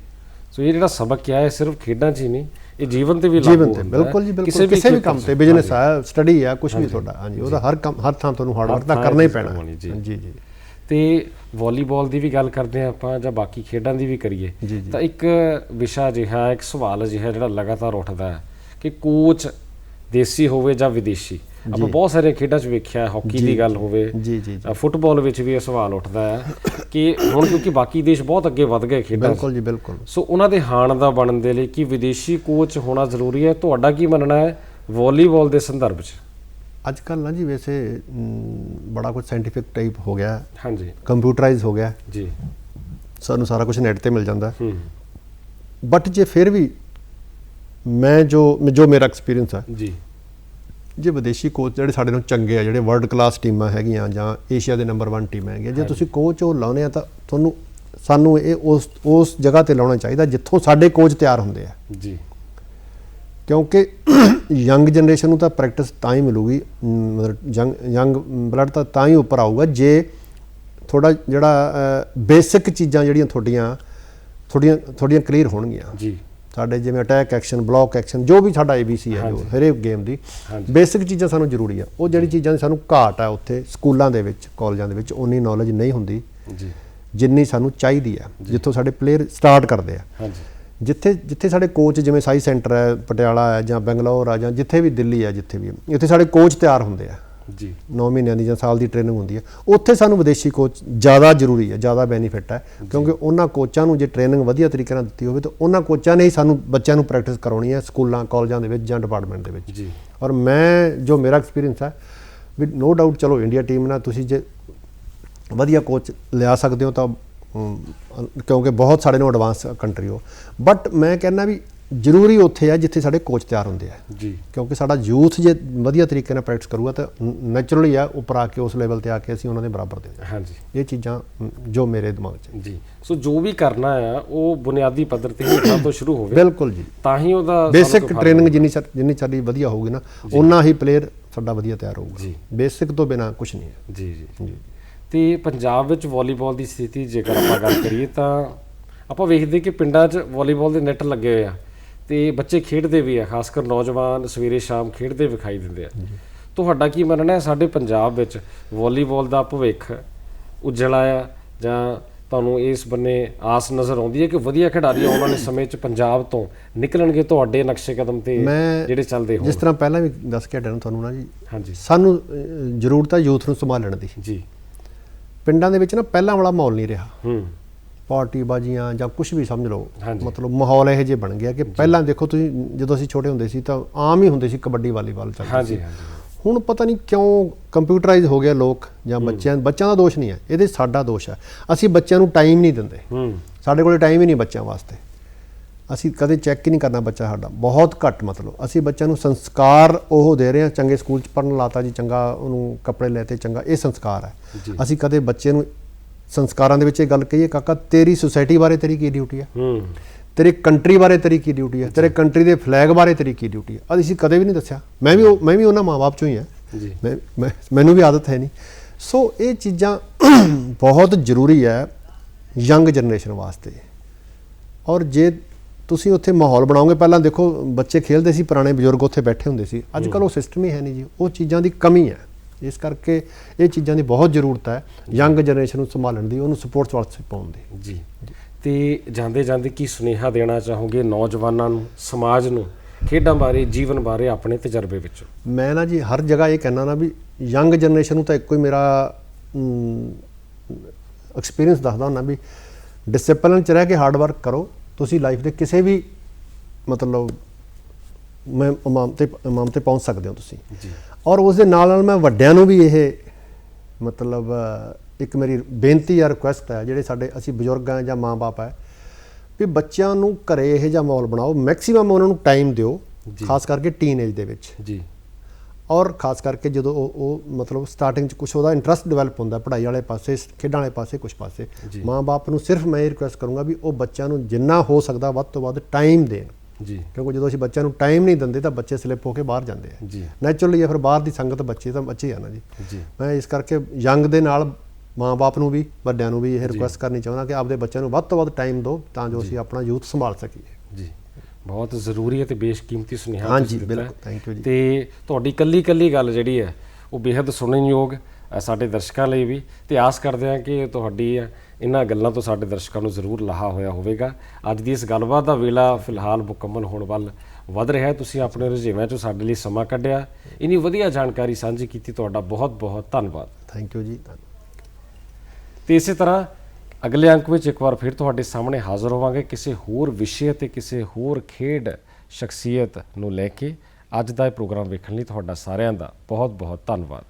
Speaker 1: ਸੋ ਇਹ ਜਿਹੜਾ ਸਬਕ ਹੈ ਇਹ ਸਿਰਫ ਖੇਡਾਂ 'ਚ ਹੀ ਨਹੀਂ ਇਹ ਜੀਵਨ ਤੇ ਵੀ ਲਾਗੂ ਹੁੰਦਾ ਹੈ।
Speaker 2: ਬਿਲਕੁਲ ਜੀ ਬਿਲਕੁਲ। ਕਿਸੇ ਵੀ ਕੰਮ। ਤੇ ਬਿਜ਼ਨਸ ਆ ਸਟੱਡੀ ਆ ਕੁਝ ਵੀ ਤੁਹਾਡਾ। ਹਾਂਜੀ ਉਹਦਾ ਹਰ ਕੰਮ ਹਰ ਥਾਂ ਤੁਹਾਨੂੰ ਹਾਰਡ
Speaker 1: ਹਰ
Speaker 2: ਵਰਕ ਤਾਂ ਕਰਨਾ ਹੀ ਪੈਣਾ।
Speaker 1: ਜੀ।
Speaker 2: ਜੀ।
Speaker 1: ਤੇ ਵਾਲੀਬਾਲ ਦੀ ਵੀ ਗੱਲ ਕਰਦੇ ਹਾਂ ਆਪਾਂ ਜਾਂ ਬਾਕੀ ਖੇਡਾਂ ਦੀ ਵੀ ਕਰੀਏ। ਤਾਂ ਇੱਕ ਵਿਸ਼ਾ ਅਜਿਹਾ ਇੱਕ ਸਵਾਲ ਅਜਿਹਾ ਜਿਹੜਾ ਲਗਾਤਾਰ ਉੱਠਦਾ ਹੈ ਕਿ ਕੋਚ ਦੇਸੀ ਹੋਵੇ ਜਾਂ ਵਿਦੇਸ਼ੀ। ਆਪਾਂ ਬਹੁਤ ਸਾਰੇ ਖੇਡਾਂ 'ਚ ਵੇਖਿਆ ਹੈ ਹਾਕੀ ਦੀ ਗੱਲ ਹੋਵੇ
Speaker 2: ਜੀ ਜੀ
Speaker 1: ਫੁੱਟਬਾਲ ਵਿੱਚ ਵੀ ਇਹ ਸਵਾਲ ਉੱਠਦਾ ਹੈ ਕਿ ਹੁਣ ਕਿਉਂਕਿ ਬਾਕੀ ਦੇਸ਼ ਬਹੁਤ ਅੱਗੇ ਵਧ ਗਏ ਖੇਡਾਂ
Speaker 2: ਬਿਲਕੁਲ ਜੀ ਬਿਲਕੁਲ।
Speaker 1: ਸੋ ਉਹਨਾਂ ਦੇ ਹਾਣ ਦਾ ਬਣਨ ਦੇ ਲਈ ਕੀ ਵਿਦੇਸ਼ੀ ਕੋਚ ਹੋਣਾ ਜ਼ਰੂਰੀ ਹੈ? ਤੁਹਾਡਾ ਕੀ ਮੰਨਣਾ ਹੈ ਵਾਲੀਬਾਲ ਦੇ ਸੰਦਰਭ 'ਚ?
Speaker 2: ਅੱਜ ਕੱਲ ਨਾ ਜੀ ਵੈਸੇ ਬੜਾ ਕੁਝ ਸਾਇੰਟੀਫਿਕ ਟਾਈਪ ਹੋ ਗਿਆ।
Speaker 1: ਹਾਂਜੀ।
Speaker 2: ਕੰਪਿਊਟਰਾਈਜ਼ ਹੋ ਗਿਆ।
Speaker 1: ਜੀ।
Speaker 2: ਸਾਨੂੰ ਸਾਰਾ ਕੁਝ ਨੈਟ ਤੇ ਮਿਲ ਜਾਂਦਾ।
Speaker 1: ਹੂੰ।
Speaker 2: ਬਟ ਜੇ ਫਿਰ ਵੀ ਮੈਂ ਜੋ ਜੋ ਮੇਰਾ ਐਕਸਪੀਰੀਅੰਸ ਹੈ
Speaker 1: ਜੀ।
Speaker 2: ਜੇ ਵਿਦੇਸ਼ੀ ਕੋਚ ਜਿਹੜੇ ਸਾਡੇ ਨਾਲੋਂ ਚੰਗੇ ਆ ਜਿਹੜੇ ਵਰਲਡ ਕਲਾਸ ਟੀਮਾਂ ਹੈਗੀਆਂ ਜਾਂ ਏਸ਼ੀਆ ਦੇ ਨੰਬਰ 1 ਟੀਮਾਂ ਹੈਗੀਆਂ ਜੇ ਤੁਸੀਂ ਕੋਚ ਉਹ ਲਾਉਨੇ ਆ ਤਾਂ ਤੁਹਾਨੂੰ ਸਾਨੂੰ ਇਹ ਉਸ ਉਸ ਜਗ੍ਹਾ ਤੇ ਲਾਉਣਾ ਚਾਹੀਦਾ ਜਿੱਥੋਂ ਸਾਡੇ ਕੋਚ ਤਿਆਰ ਹੁੰਦੇ ਆ।
Speaker 1: ਜੀ।
Speaker 2: ਕਿਉਂਕਿ ਯੰਗ ਜਨਰੇਸ਼ਨ ਨੂੰ ਤਾਂ ਪ੍ਰੈਕਟਿਸ ਤਾਂ ਹੀ ਮਿਲੂਗੀ ਮਤਲਬ ਯੰਗ ਯੰਗ ਬਲੱਡ ਤਾਂ ਤਾਂ ਹੀ ਉੱਪਰ ਆਊਗਾ ਜੇ ਥੋੜਾ ਜਿਹੜਾ ਬੇਸਿਕ ਚੀਜ਼ਾਂ ਜਿਹੜੀਆਂ ਤੁਹਾਡੀਆਂ ਤੁਹਾਡੀਆਂ ਤੁਹਾਡੀਆਂ ਕਲੀਅਰ ਹੋਣਗੀਆਂ।
Speaker 1: ਜੀ।
Speaker 2: ਸਾਡੇ ਜਿਵੇਂ ਅਟੈਕ ਐਕਸ਼ਨ ਬਲੌਕ ਐਕਸ਼ਨ ਜੋ ਵੀ ਸਾਡਾ ABC ਹੈ ਜੋ ਹਰੇਕ ਗੇਮ ਦੀ। ਬੇਸਿਕ ਚੀਜ਼ਾਂ ਸਾਨੂੰ ਜ਼ਰੂਰੀ ਆ। ਉਹ ਜਿਹੜੀ ਚੀਜ਼ਾਂ ਦੀ ਸਾਨੂੰ ਘਾਟ ਆ ਉੱਥੇ ਸਕੂਲਾਂ ਦੇ ਵਿੱਚ ਕਾਲਜਾਂ ਦੇ ਵਿੱਚ ਉਨੀ ਨੌਲੇਜ ਨਹੀਂ ਹੁੰਦੀ
Speaker 1: ਜੀ।
Speaker 2: ਜਿੰਨੀ ਸਾਨੂੰ ਚਾਹੀਦੀ ਆ ਜਿੱਥੋਂ ਸਾਡੇ ਪਲੇਅਰ ਸਟਾਰਟ ਕਰਦੇ ਆ।
Speaker 1: ਹਾਂਜੀ।
Speaker 2: ਜਿੱਥੇ ਜਿੱਥੇ ਸਾਡੇ ਕੋਚ ਜਿਵੇਂ ਸਾਈ ਸੈਂਟਰ ਹੈ ਪਟਿਆਲਾ ਹੈ ਜਾਂ ਬੰਗਲੌਰ ਆ ਜਾਂ ਜਿੱਥੇ ਵੀ ਦਿੱਲੀ ਆ ਜਿੱਥੇ ਵੀ ਇੱਥੇ ਸਾਡੇ ਕੋਚ ਤਿਆਰ ਹੁੰਦੇ ਆ।
Speaker 1: ਜੀ।
Speaker 2: 9 ਮਹੀਨਿਆਂ ਦੀ ਜਾਂ ਸਾਲ ਦੀ ਟ੍ਰੇਨਿੰਗ ਹੁੰਦੀ ਹੈ। ਉੱਥੇ ਸਾਨੂੰ ਵਿਦੇਸ਼ੀ ਕੋਚ ਜ਼ਿਆਦਾ ਜ਼ਰੂਰੀ ਹੈ ਜ਼ਿਆਦਾ ਬੈਨੀਫਿਟ ਹੈ ਕਿਉਂਕਿ ਉਹਨਾਂ ਕੋਚਾਂ ਨੂੰ ਜੇ ਟ੍ਰੇਨਿੰਗ ਵਧੀਆ ਤਰੀਕੇ ਨਾਲ ਦਿੱਤੀ ਹੋਵੇ ਤਾਂ ਉਹਨਾਂ ਕੋਚਾਂ ਨੇ ਹੀ ਸਾਨੂੰ ਬੱਚਿਆਂ ਨੂੰ ਪ੍ਰੈਕਟਿਸ ਕਰਾਉਣੀ ਹੈ ਸਕੂਲਾਂ ਕਾਲਜਾਂ ਦੇ ਵਿੱਚ ਜਾਂ ਡਿਪਾਰਟਮੈਂਟ ਦੇ ਵਿੱਚ।
Speaker 1: ਜੀ।
Speaker 2: ਔਰ ਮੈਂ ਜੋ ਮੇਰਾ ਐਕਸਪੀਰੀਅੰਸ ਹੈ ਵੀ ਨੋ ਡਾਊਟ ਚਲੋ ਇੰਡੀਆ ਟੀਮ ਨਾਲ ਤੁਸੀਂ ਜੇ ਵਧੀਆ ਕੋਚ ਲਿਆ ਸਕਦੇ ਹੋ ਤਾਂ ਕਿਉਂਕਿ ਬਹੁਤ ਸਾਡੇ ਨੂੰ ਐਡਵਾਂਸ ਕੰਟਰੀ ਹੋ। ਬਟ ਮੈਂ ਕਹਿੰਦਾ ਵੀ ਜ਼ਰੂਰੀ ਉੱਥੇ ਆ ਜਿੱਥੇ ਸਾਡੇ ਕੋਚ ਤਿਆਰ ਹੁੰਦੇ ਆ।
Speaker 1: ਜੀ।
Speaker 2: ਕਿਉਂਕਿ ਸਾਡਾ ਯੂਥ ਜੇ ਵਧੀਆ ਤਰੀਕੇ ਨਾਲ ਪ੍ਰੈਕਟਿਸ ਕਰੂਗਾ ਤਾਂ ਨੈਚੁਰਲੀ ਆ ਉੱਪਰ ਆ ਕੇ ਉਸ ਲੈਵਲ ਤੇ ਆ ਕੇ ਅਸੀਂ ਉਹਨਾਂ ਦੇ ਬਰਾਬਰ ਦੇ
Speaker 1: ਹਾਂਜੀ।
Speaker 2: ਇਹ ਚੀਜ਼ਾਂ ਜੋ ਮੇਰੇ ਦਿਮਾਗ 'ਚ।
Speaker 1: ਜੀ। ਸੋ ਜੋ ਵੀ ਕਰਨਾ ਆ ਉਹ ਬੁਨਿਆਦੀ ਪੱਧਰ ਤੇ ਹੀ ਤੋਂ ਸ਼ੁਰੂ ਹੋਵੇ।
Speaker 2: ਬਿਲਕੁਲ ਜੀ।
Speaker 1: ਤਾਂ ਹੀ ਉਹਦਾ
Speaker 2: ਬੇਸਿਕ ਟ੍ਰੇਨਿੰਗ ਜਿੰਨੀ ਜਿੰਨੀ ਸਾਡੀ ਵਧੀਆ ਹੋਊਗੀ ਨਾ ਉਨਾ ਹੀ ਪਲੇਅਰ ਸਾਡਾ ਵਧੀਆ ਤਿਆਰ ਹੋਊਗਾ।
Speaker 1: ਜੀ।
Speaker 2: ਬੇਸਿਕ ਤੋਂ ਬਿਨਾ ਕੁਝ ਨਹੀਂ ਹੈ।
Speaker 1: ਜੀ ਜੀ।
Speaker 2: ਜੀ।
Speaker 1: ਤੇ ਪੰਜਾਬ ਵਿੱਚ ਵਾਲੀਬਾਲ ਦੀ ਸਥਿਤੀ ਜੇਕਰ ਆਪਾਂ ਗੱਲ ਕਰੀਏ ਤਾਂ ਆਪਾਂ ਵੇਖਦੇ ਕਿ ਪਿੰਡਾਂ 'ਚ ਵਾਲੀਬਾਲ ਦੇ ਨੈੱਟ ਲੱਗੇ ਹੋਏ ਆ ਤੇ ਬੱਚੇ ਖੇਡਦੇ ਵੀ ਆ ਖਾਸ ਕਰ ਨੌਜਵਾਨ ਸਵੇਰੇ ਸ਼ਾਮ ਖੇਡਦੇ ਵਿਖਾਈ ਦਿੰਦੇ ਆ। ਤੁਹਾਡਾ ਕੀ ਮੰਨਣਾ ਹੈ ਸਾਡੇ ਪੰਜਾਬ ਵਿੱਚ ਵਾਲੀਬਾਲ ਦਾ ਭਵਿੱਖ ਉਜਲਾ ਆ ਜਾਂ ਤੁਹਾਨੂੰ ਇਸ ਬੰਨੇ ਆਸ ਨਜ਼ਰ ਆਉਂਦੀ ਹੈ ਕਿ ਵਧੀਆ ਖਿਡਾਰੀ ਆਉਣ ਵਾਲੇ ਸਮੇਂ 'ਚ ਪੰਜਾਬ ਤੋਂ ਨਿਕਲਣਗੇ ਤੁਹਾਡੇ ਨਕਸ਼ੇ ਕਦਮ ਤੇ ਜਿਹੜੇ ਚੱਲਦੇ
Speaker 2: ਜਿਸ
Speaker 1: ਹੋਣ
Speaker 2: ਤਰ੍ਹਾਂ ਪਹਿਲਾਂ ਵੀ ਦੱਸ ਕੇ ਹਟਿਆ ਨਾ ਤੁਹਾਨੂੰ ਨਾ ਜੀ
Speaker 1: ਹਾਂਜੀ।
Speaker 2: ਸਾਨੂੰ ਜ਼ਰੂਰਤ ਹੈ ਯੂਥ ਨੂੰ ਸੰਭਾਲਣ ਦੀ।
Speaker 1: ਜੀ।
Speaker 2: ਪਿੰਡਾਂ ਦੇ ਵਿੱਚ ਨਾ ਪਹਿਲਾਂ ਵਾਲਾ ਮਾਹੌਲ ਨਹੀਂ ਰਿਹਾ।
Speaker 1: ਹੂੰ।
Speaker 2: ਪਾਰਟੀ ਬਾਜੀਆਂ ਜਾਂ ਕੁਝ ਵੀ ਸਮਝ ਲਓ। ਮਤਲਬ ਮਾਹੌਲ ਇਹੋ ਜਿਹੇ ਬਣ ਗਿਆ ਕਿ ਪਹਿਲਾਂ ਦੇਖੋ ਤੁਸੀਂ ਜਦੋਂ ਅਸੀਂ ਛੋਟੇ ਹੁੰਦੇ ਸੀ ਤਾਂ ਆਮ ਹੀ ਹੁੰਦੇ ਸੀ ਕਬੱਡੀ ਵਾਲੀਬਾਲ ਚੱਲਦੇ ਸੀ।
Speaker 1: ਹਾਂਜੀ।
Speaker 2: ਹੁਣ ਪਤਾ ਨਹੀਂ ਕਿਉਂ ਕੰਪਿਊਟਰਾਈਜ਼ ਹੋ ਗਿਆ ਲੋਕ ਜਾਂ ਬੱਚਿਆਂ ਬੱਚਿਆਂ ਦਾ ਦੋਸ਼ ਨਹੀਂ ਹੈ ਇਹਦੇ ਸਾਡਾ ਦੋਸ਼ ਹੈ। ਅਸੀਂ ਬੱਚਿਆਂ ਨੂੰ ਟਾਈਮ ਨਹੀਂ ਦਿੰਦੇ।
Speaker 1: ਹੂੰ।
Speaker 2: ਸਾਡੇ ਕੋਲੇ ਟਾਈਮ ਹੀ ਨਹੀਂ ਬੱਚਿਆਂ ਵਾਸਤੇ। ਅਸੀਂ ਕਦੇ ਚੈੱਕ ਹੀ ਨਹੀਂ ਕਰਨਾ ਬੱਚਾ ਸਾਡਾ। ਬਹੁਤ ਘੱਟ ਮਤਲਬ। ਅਸੀਂ ਬੱਚਿਆਂ ਨੂੰ ਸੰਸਕਾਰ ਉਹ ਦੇ ਰਹੇ ਹਾਂ ਚੰਗੇ ਸਕੂਲ ਚ ਪੜਨ ਲਾਤਾ ਜੀ ਚੰਗਾ ਉਹਨੂੰ ਕੱਪੜੇ ਲੈਤੇ ਚੰਗਾ ਇਹ ਸੰਸਕਾਰ ਹੈ। ਅਸੀਂ ਕਦੇ ਬੱਚੇ ਨੂੰ ਸੰਸਕਾਰਾਂ ਦੇ ਵਿੱਚ ਇਹ ਗੱਲ ਕਹੀਏ ਕਾਕਾ ਤੇਰੀ ਸੁਸਾਇਟੀ ਬਾਰੇ ਤੇਰੀ ਕੀ ਡਿਊਟੀ ਹੈ
Speaker 1: ਹੂੰ।
Speaker 2: ਤੇਰੀ ਕੰਟਰੀ ਬਾਰੇ ਤੇਰੀ ਕੀ ਡਿਊਟੀ ਹੈ ਤੇਰੇ ਕੰਟਰੀ ਦੇ ਫਲੈਗ ਬਾਰੇ ਤੇਰੀ ਕੀ ਡਿਊਟੀ ਹੈ ਅਸੀਂ ਕਦੇ ਵੀ ਨਹੀਂ ਦੱਸਿਆ। ਮੈਂ ਵੀ ਮੈਂ ਵੀ ਉਹਨਾਂ ਮਾਪੇ ਚੋਂ ਹੀ ਹਾਂ।
Speaker 1: ਜੀ।
Speaker 2: ਮੈਂ- ਮੈਨੂੰ ਵੀ ਆਦਤ ਹੈ ਨਹੀਂ। ਸੋ ਇਹ ਚੀਜ਼ਾਂ ਬਹੁਤ ਜ਼ਰੂਰੀ ਹੈ ਯੰਗ ਜਨਰੇਸ਼ਨ ਵਾਸਤੇ। ਔਰ ਜੇ ਤੁਸੀਂ ਉੱਥੇ ਮਾਹੌਲ ਬਣਾਓਗੇ? ਪਹਿਲਾਂ ਦੇਖੋ ਬੱਚੇ ਖੇਡਦੇ ਸੀ ਪੁਰਾਣੇ ਬਜ਼ੁਰਗ ਉੱਥੇ ਬੈਠੇ ਹੁੰਦੇ ਸੀ। ਅੱਜ ਕੱਲ ਉਹ ਸਿਸਟਮ ਹੀ ਹੈ ਨਹੀਂ ਜੀ। ਉਹ ਚੀਜ਼ਾਂ ਦੀ ਕਮੀ ਹੈ। ਇਸ ਕਰਕੇ ਇਹ ਚੀਜ਼ਾਂ ਦੀ ਬਹੁਤ ਜ਼ਰੂਰਤ ਹੈ ਯੰਗ ਜਨਰੇਸ਼ਨ ਨੂੰ ਸੰਭਾਲਣ ਦੀ ਉਹਨੂੰ ਸਪੋਰਟਸ ਵਾਸਤੇ ਪਾਉਣ ਦੀ।
Speaker 1: ਜੀ। ਤੇ ਜਾਂਦੇ ਜਾਂਦੇ ਕੀ ਸੁਨੇਹਾ ਦੇਣਾ ਚਾਹੋਗੇ ਨੌਜਵਾਨਾਂ ਨੂੰ ਸਮਾਜ ਨੂੰ ਖੇਡਾਂ ਬਾਰੇ ਜੀਵਨ ਬਾਰੇ ਆਪਣੇ ਤਜਰਬੇ ਵਿੱਚੋਂ?
Speaker 2: ਮੈਂ ਨਾ ਜੀ ਹਰ ਜਗ੍ਹਾ ਇਹ ਕਹਿਣਾ ਨਾ ਵੀ ਯੰਗ ਜਨਰੇਸ਼ਨ ਨੂੰ ਤਾਂ ਇੱਕੋ ਹੀ ਮੇਰਾ ਐਕਸਪੀਰੀਅੰਸ ਦੱਸਦਾ ਹੁੰਦਾ ਵੀ ਡਿਸਪਲਿਨ ਚ ਰਹਿ ਕੇ ਹਾਰਡ ਵਰਕ ਕਰੋ। ਤੁਸੀਂ ਲਾਈਫ ਦੇ ਕਿਸੇ ਵੀ ਮਤਲਬ ਮੈਂ ਇਮਾਮ ਤੇ ਇਮਾਮ ਤੇ ਪਹੁੰਚ ਸਕਦੇ ਹੋ ਤੁਸੀਂ।
Speaker 1: ਜੀ।
Speaker 2: ਔਰ ਉਸ ਦੇ ਨਾਲ ਨਾਲ ਮੈਂ ਵੱਡਿਆਂ ਨੂੰ ਵੀ ਇਹ ਮਤਲਬ ਇੱਕ ਮੇਰੀ ਬੇਨਤੀ ਜਾਂ ਰਿਕੁਐਸਟ ਹੈ ਜਿਹੜੇ ਸਾਡੇ ਅਸੀਂ ਬਜ਼ੁਰਗ ਆ ਜਾਂ ਮਾਂ-ਬਾਪ ਹੈ ਵੀ ਬੱਚਿਆਂ ਨੂੰ ਘਰੇ ਇਹ ਜਿਹਾ ਮਾਹੌਲ ਬਣਾਓ। ਮੈਕਸਿਮਮ ਉਹਨਾਂ ਨੂੰ ਟਾਈਮ ਦਿਓ। ਖਾਸ ਕਰਕੇ ਟੀਨੇਜ ਦੇ ਵਿੱਚ।
Speaker 1: ਜੀ।
Speaker 2: ਔਰ ਖਾਸ ਕਰਕੇ ਜਦੋਂ ਉਹ ਉਹ ਮਤਲਬ ਸਟਾਰਟਿੰਗ ਚ ਕੁਝ ਉਹਦਾ ਇੰਟਰਸਟ ਡਿਵੈਲਪ ਹੁੰਦਾ ਪੜ੍ਹਾਈ ਵਾਲੇ ਪਾਸੇ ਖੇਡਾਂ ਵਾਲੇ ਪਾਸੇ ਕੁਝ ਪਾਸੇ। ਮਾਂ-ਬਾਪ ਨੂੰ ਸਿਰਫ ਮੈਂ ਇਹ ਰਿਕੁਐਸਟ ਕਰੂੰਗਾ ਵੀ ਉਹ ਬੱਚਿਆਂ ਨੂੰ ਜਿੰਨਾ ਹੋ ਸਕਦਾ ਵੱਧ ਤੋਂ ਵੱਧ ਟਾਈਮ ਦੇਣ।
Speaker 1: ਜੀ।
Speaker 2: ਕਿਉਂਕਿ ਜਦੋਂ ਅਸੀਂ ਬੱਚਿਆਂ ਨੂੰ ਟਾਈਮ ਨਹੀਂ ਦਿੰਦੇ ਤਾਂ ਬੱਚੇ ਸਲਿੱਪ ਹੋ ਕੇ ਬਾਹਰ ਜਾਂਦੇ ਆ।
Speaker 1: ਜੀ।
Speaker 2: ਨੈਚੁਰਲੀ ਫਿਰ ਬਾਹਰ ਦੀ ਸੰਗਤ ਬੱਚੇ ਤਾਂ ਬੱਚੇ ਆ ਨਾ ਜੀ।
Speaker 1: ਜੀ।
Speaker 2: ਮੈਂ ਇਸ ਕਰਕੇ ਯੰਗ ਦੇ ਨਾਲ ਮਾਂ-ਬਾਪ ਨੂੰ ਵੀ ਵੱਡਿਆਂ ਨੂੰ ਵੀ ਇਹ ਰਿਕੁਐਸਟ ਕਰਨੀ ਚਾਹੁੰਦਾ ਕਿ ਆਪਦੇ ਬੱਚਿਆਂ ਨੂੰ ਵੱਧ ਤੋਂ ਵੱਧ ਟਾਈਮ ਦਿਓ ਤਾਂ ਜੋ ਅਸੀਂ ਆਪਣਾ ਯੂਥ ਸੰਭਾਲ ਸਕੀਏ।
Speaker 1: ਜੀ। ਬਹੁਤ ਜ਼ਰੂਰੀ ਹੈ ਤੇ ਬੇਸ਼ਕੀਮਤੀ ਸੁਨੇਹਾ
Speaker 2: ਹਾਂਜੀ। ਬਿਲਕੁਲ, thank you ਜੀ।
Speaker 1: ਤੇ ਤੁਹਾਡੀ ਕੱਲੀ ਕੱਲੀ ਗੱਲ ਜਿਹੜੀ ਹੈ ਉਹ ਬੇहद ਸੁਣਨਯੋਗ ਸਾਡੇ ਦਰਸ਼ਕਾਂ ਲਈ ਵੀ। ਤੇ ਆਸ ਕਰਦੇ ਹਾਂ ਕਿ ਤੁਹਾਡੀ ਇਹਨਾਂ ਗੱਲਾਂ ਤੋਂ ਸਾਡੇ ਦਰਸ਼ਕਾਂ ਨੂੰ ਜ਼ਰੂਰ ਲਾਹਾ ਹੋਇਆ ਹੋਵੇਗਾ। ਅੱਜ ਦੀ ਇਸ ਗੱਲਬਾਤ ਦਾ ਵੇਲਾ ਫਿਲਹਾਲ ਮੁਕੰਮਲ ਹੋਣ ਵੱਲ ਵੱਧ ਰਿਹਾ ਹੈ। ਤੁਸੀਂ ਆਪਣੇ ਰੁਝੇਵਿਆਂ ਚੋਂ ਸਾਡੇ ਲਈ ਸਮਾਂ ਕੱਢਿਆ। ਇਨੀ ਵਧੀਆ ਜਾਣਕਾਰੀ ਸਾਂਝੀ ਕੀਤੀ ਤੁਹਾਡਾ ਬਹੁਤ ਬਹੁਤ ਧੰਨਵਾਦ।
Speaker 2: ਥੈਂਕ ਯੂ ਜੀ
Speaker 1: ਤੇ ਇਸੇ ਤਰ੍ਹਾਂ ਅਗਲੇ ਅੰਕ ਵਿੱਚ ਇੱਕ ਵਾਰ ਫਿਰ ਤੁਹਾਡੇ ਸਾਹਮਣੇ ਹਾਜ਼ਰ ਹੋਵਾਂਗੇ ਕਿਸੇ ਹੋਰ ਵਿਸ਼ੇ ਅਤੇ ਕਿਸੇ ਹੋਰ ਖੇਡ ਸ਼ਖਸੀਅਤ ਨੂੰ ਲੈ ਕੇ ਅੱਜ ਦਾ ਇਹ ਪ੍ਰੋਗਰਾਮ ਵੇਖਣ ਲਈ ਤੁਹਾਡਾ ਸਾਰਿਆਂ ਦਾ ਬਹੁਤ ਬਹੁਤ ਧੰਨਵਾਦ।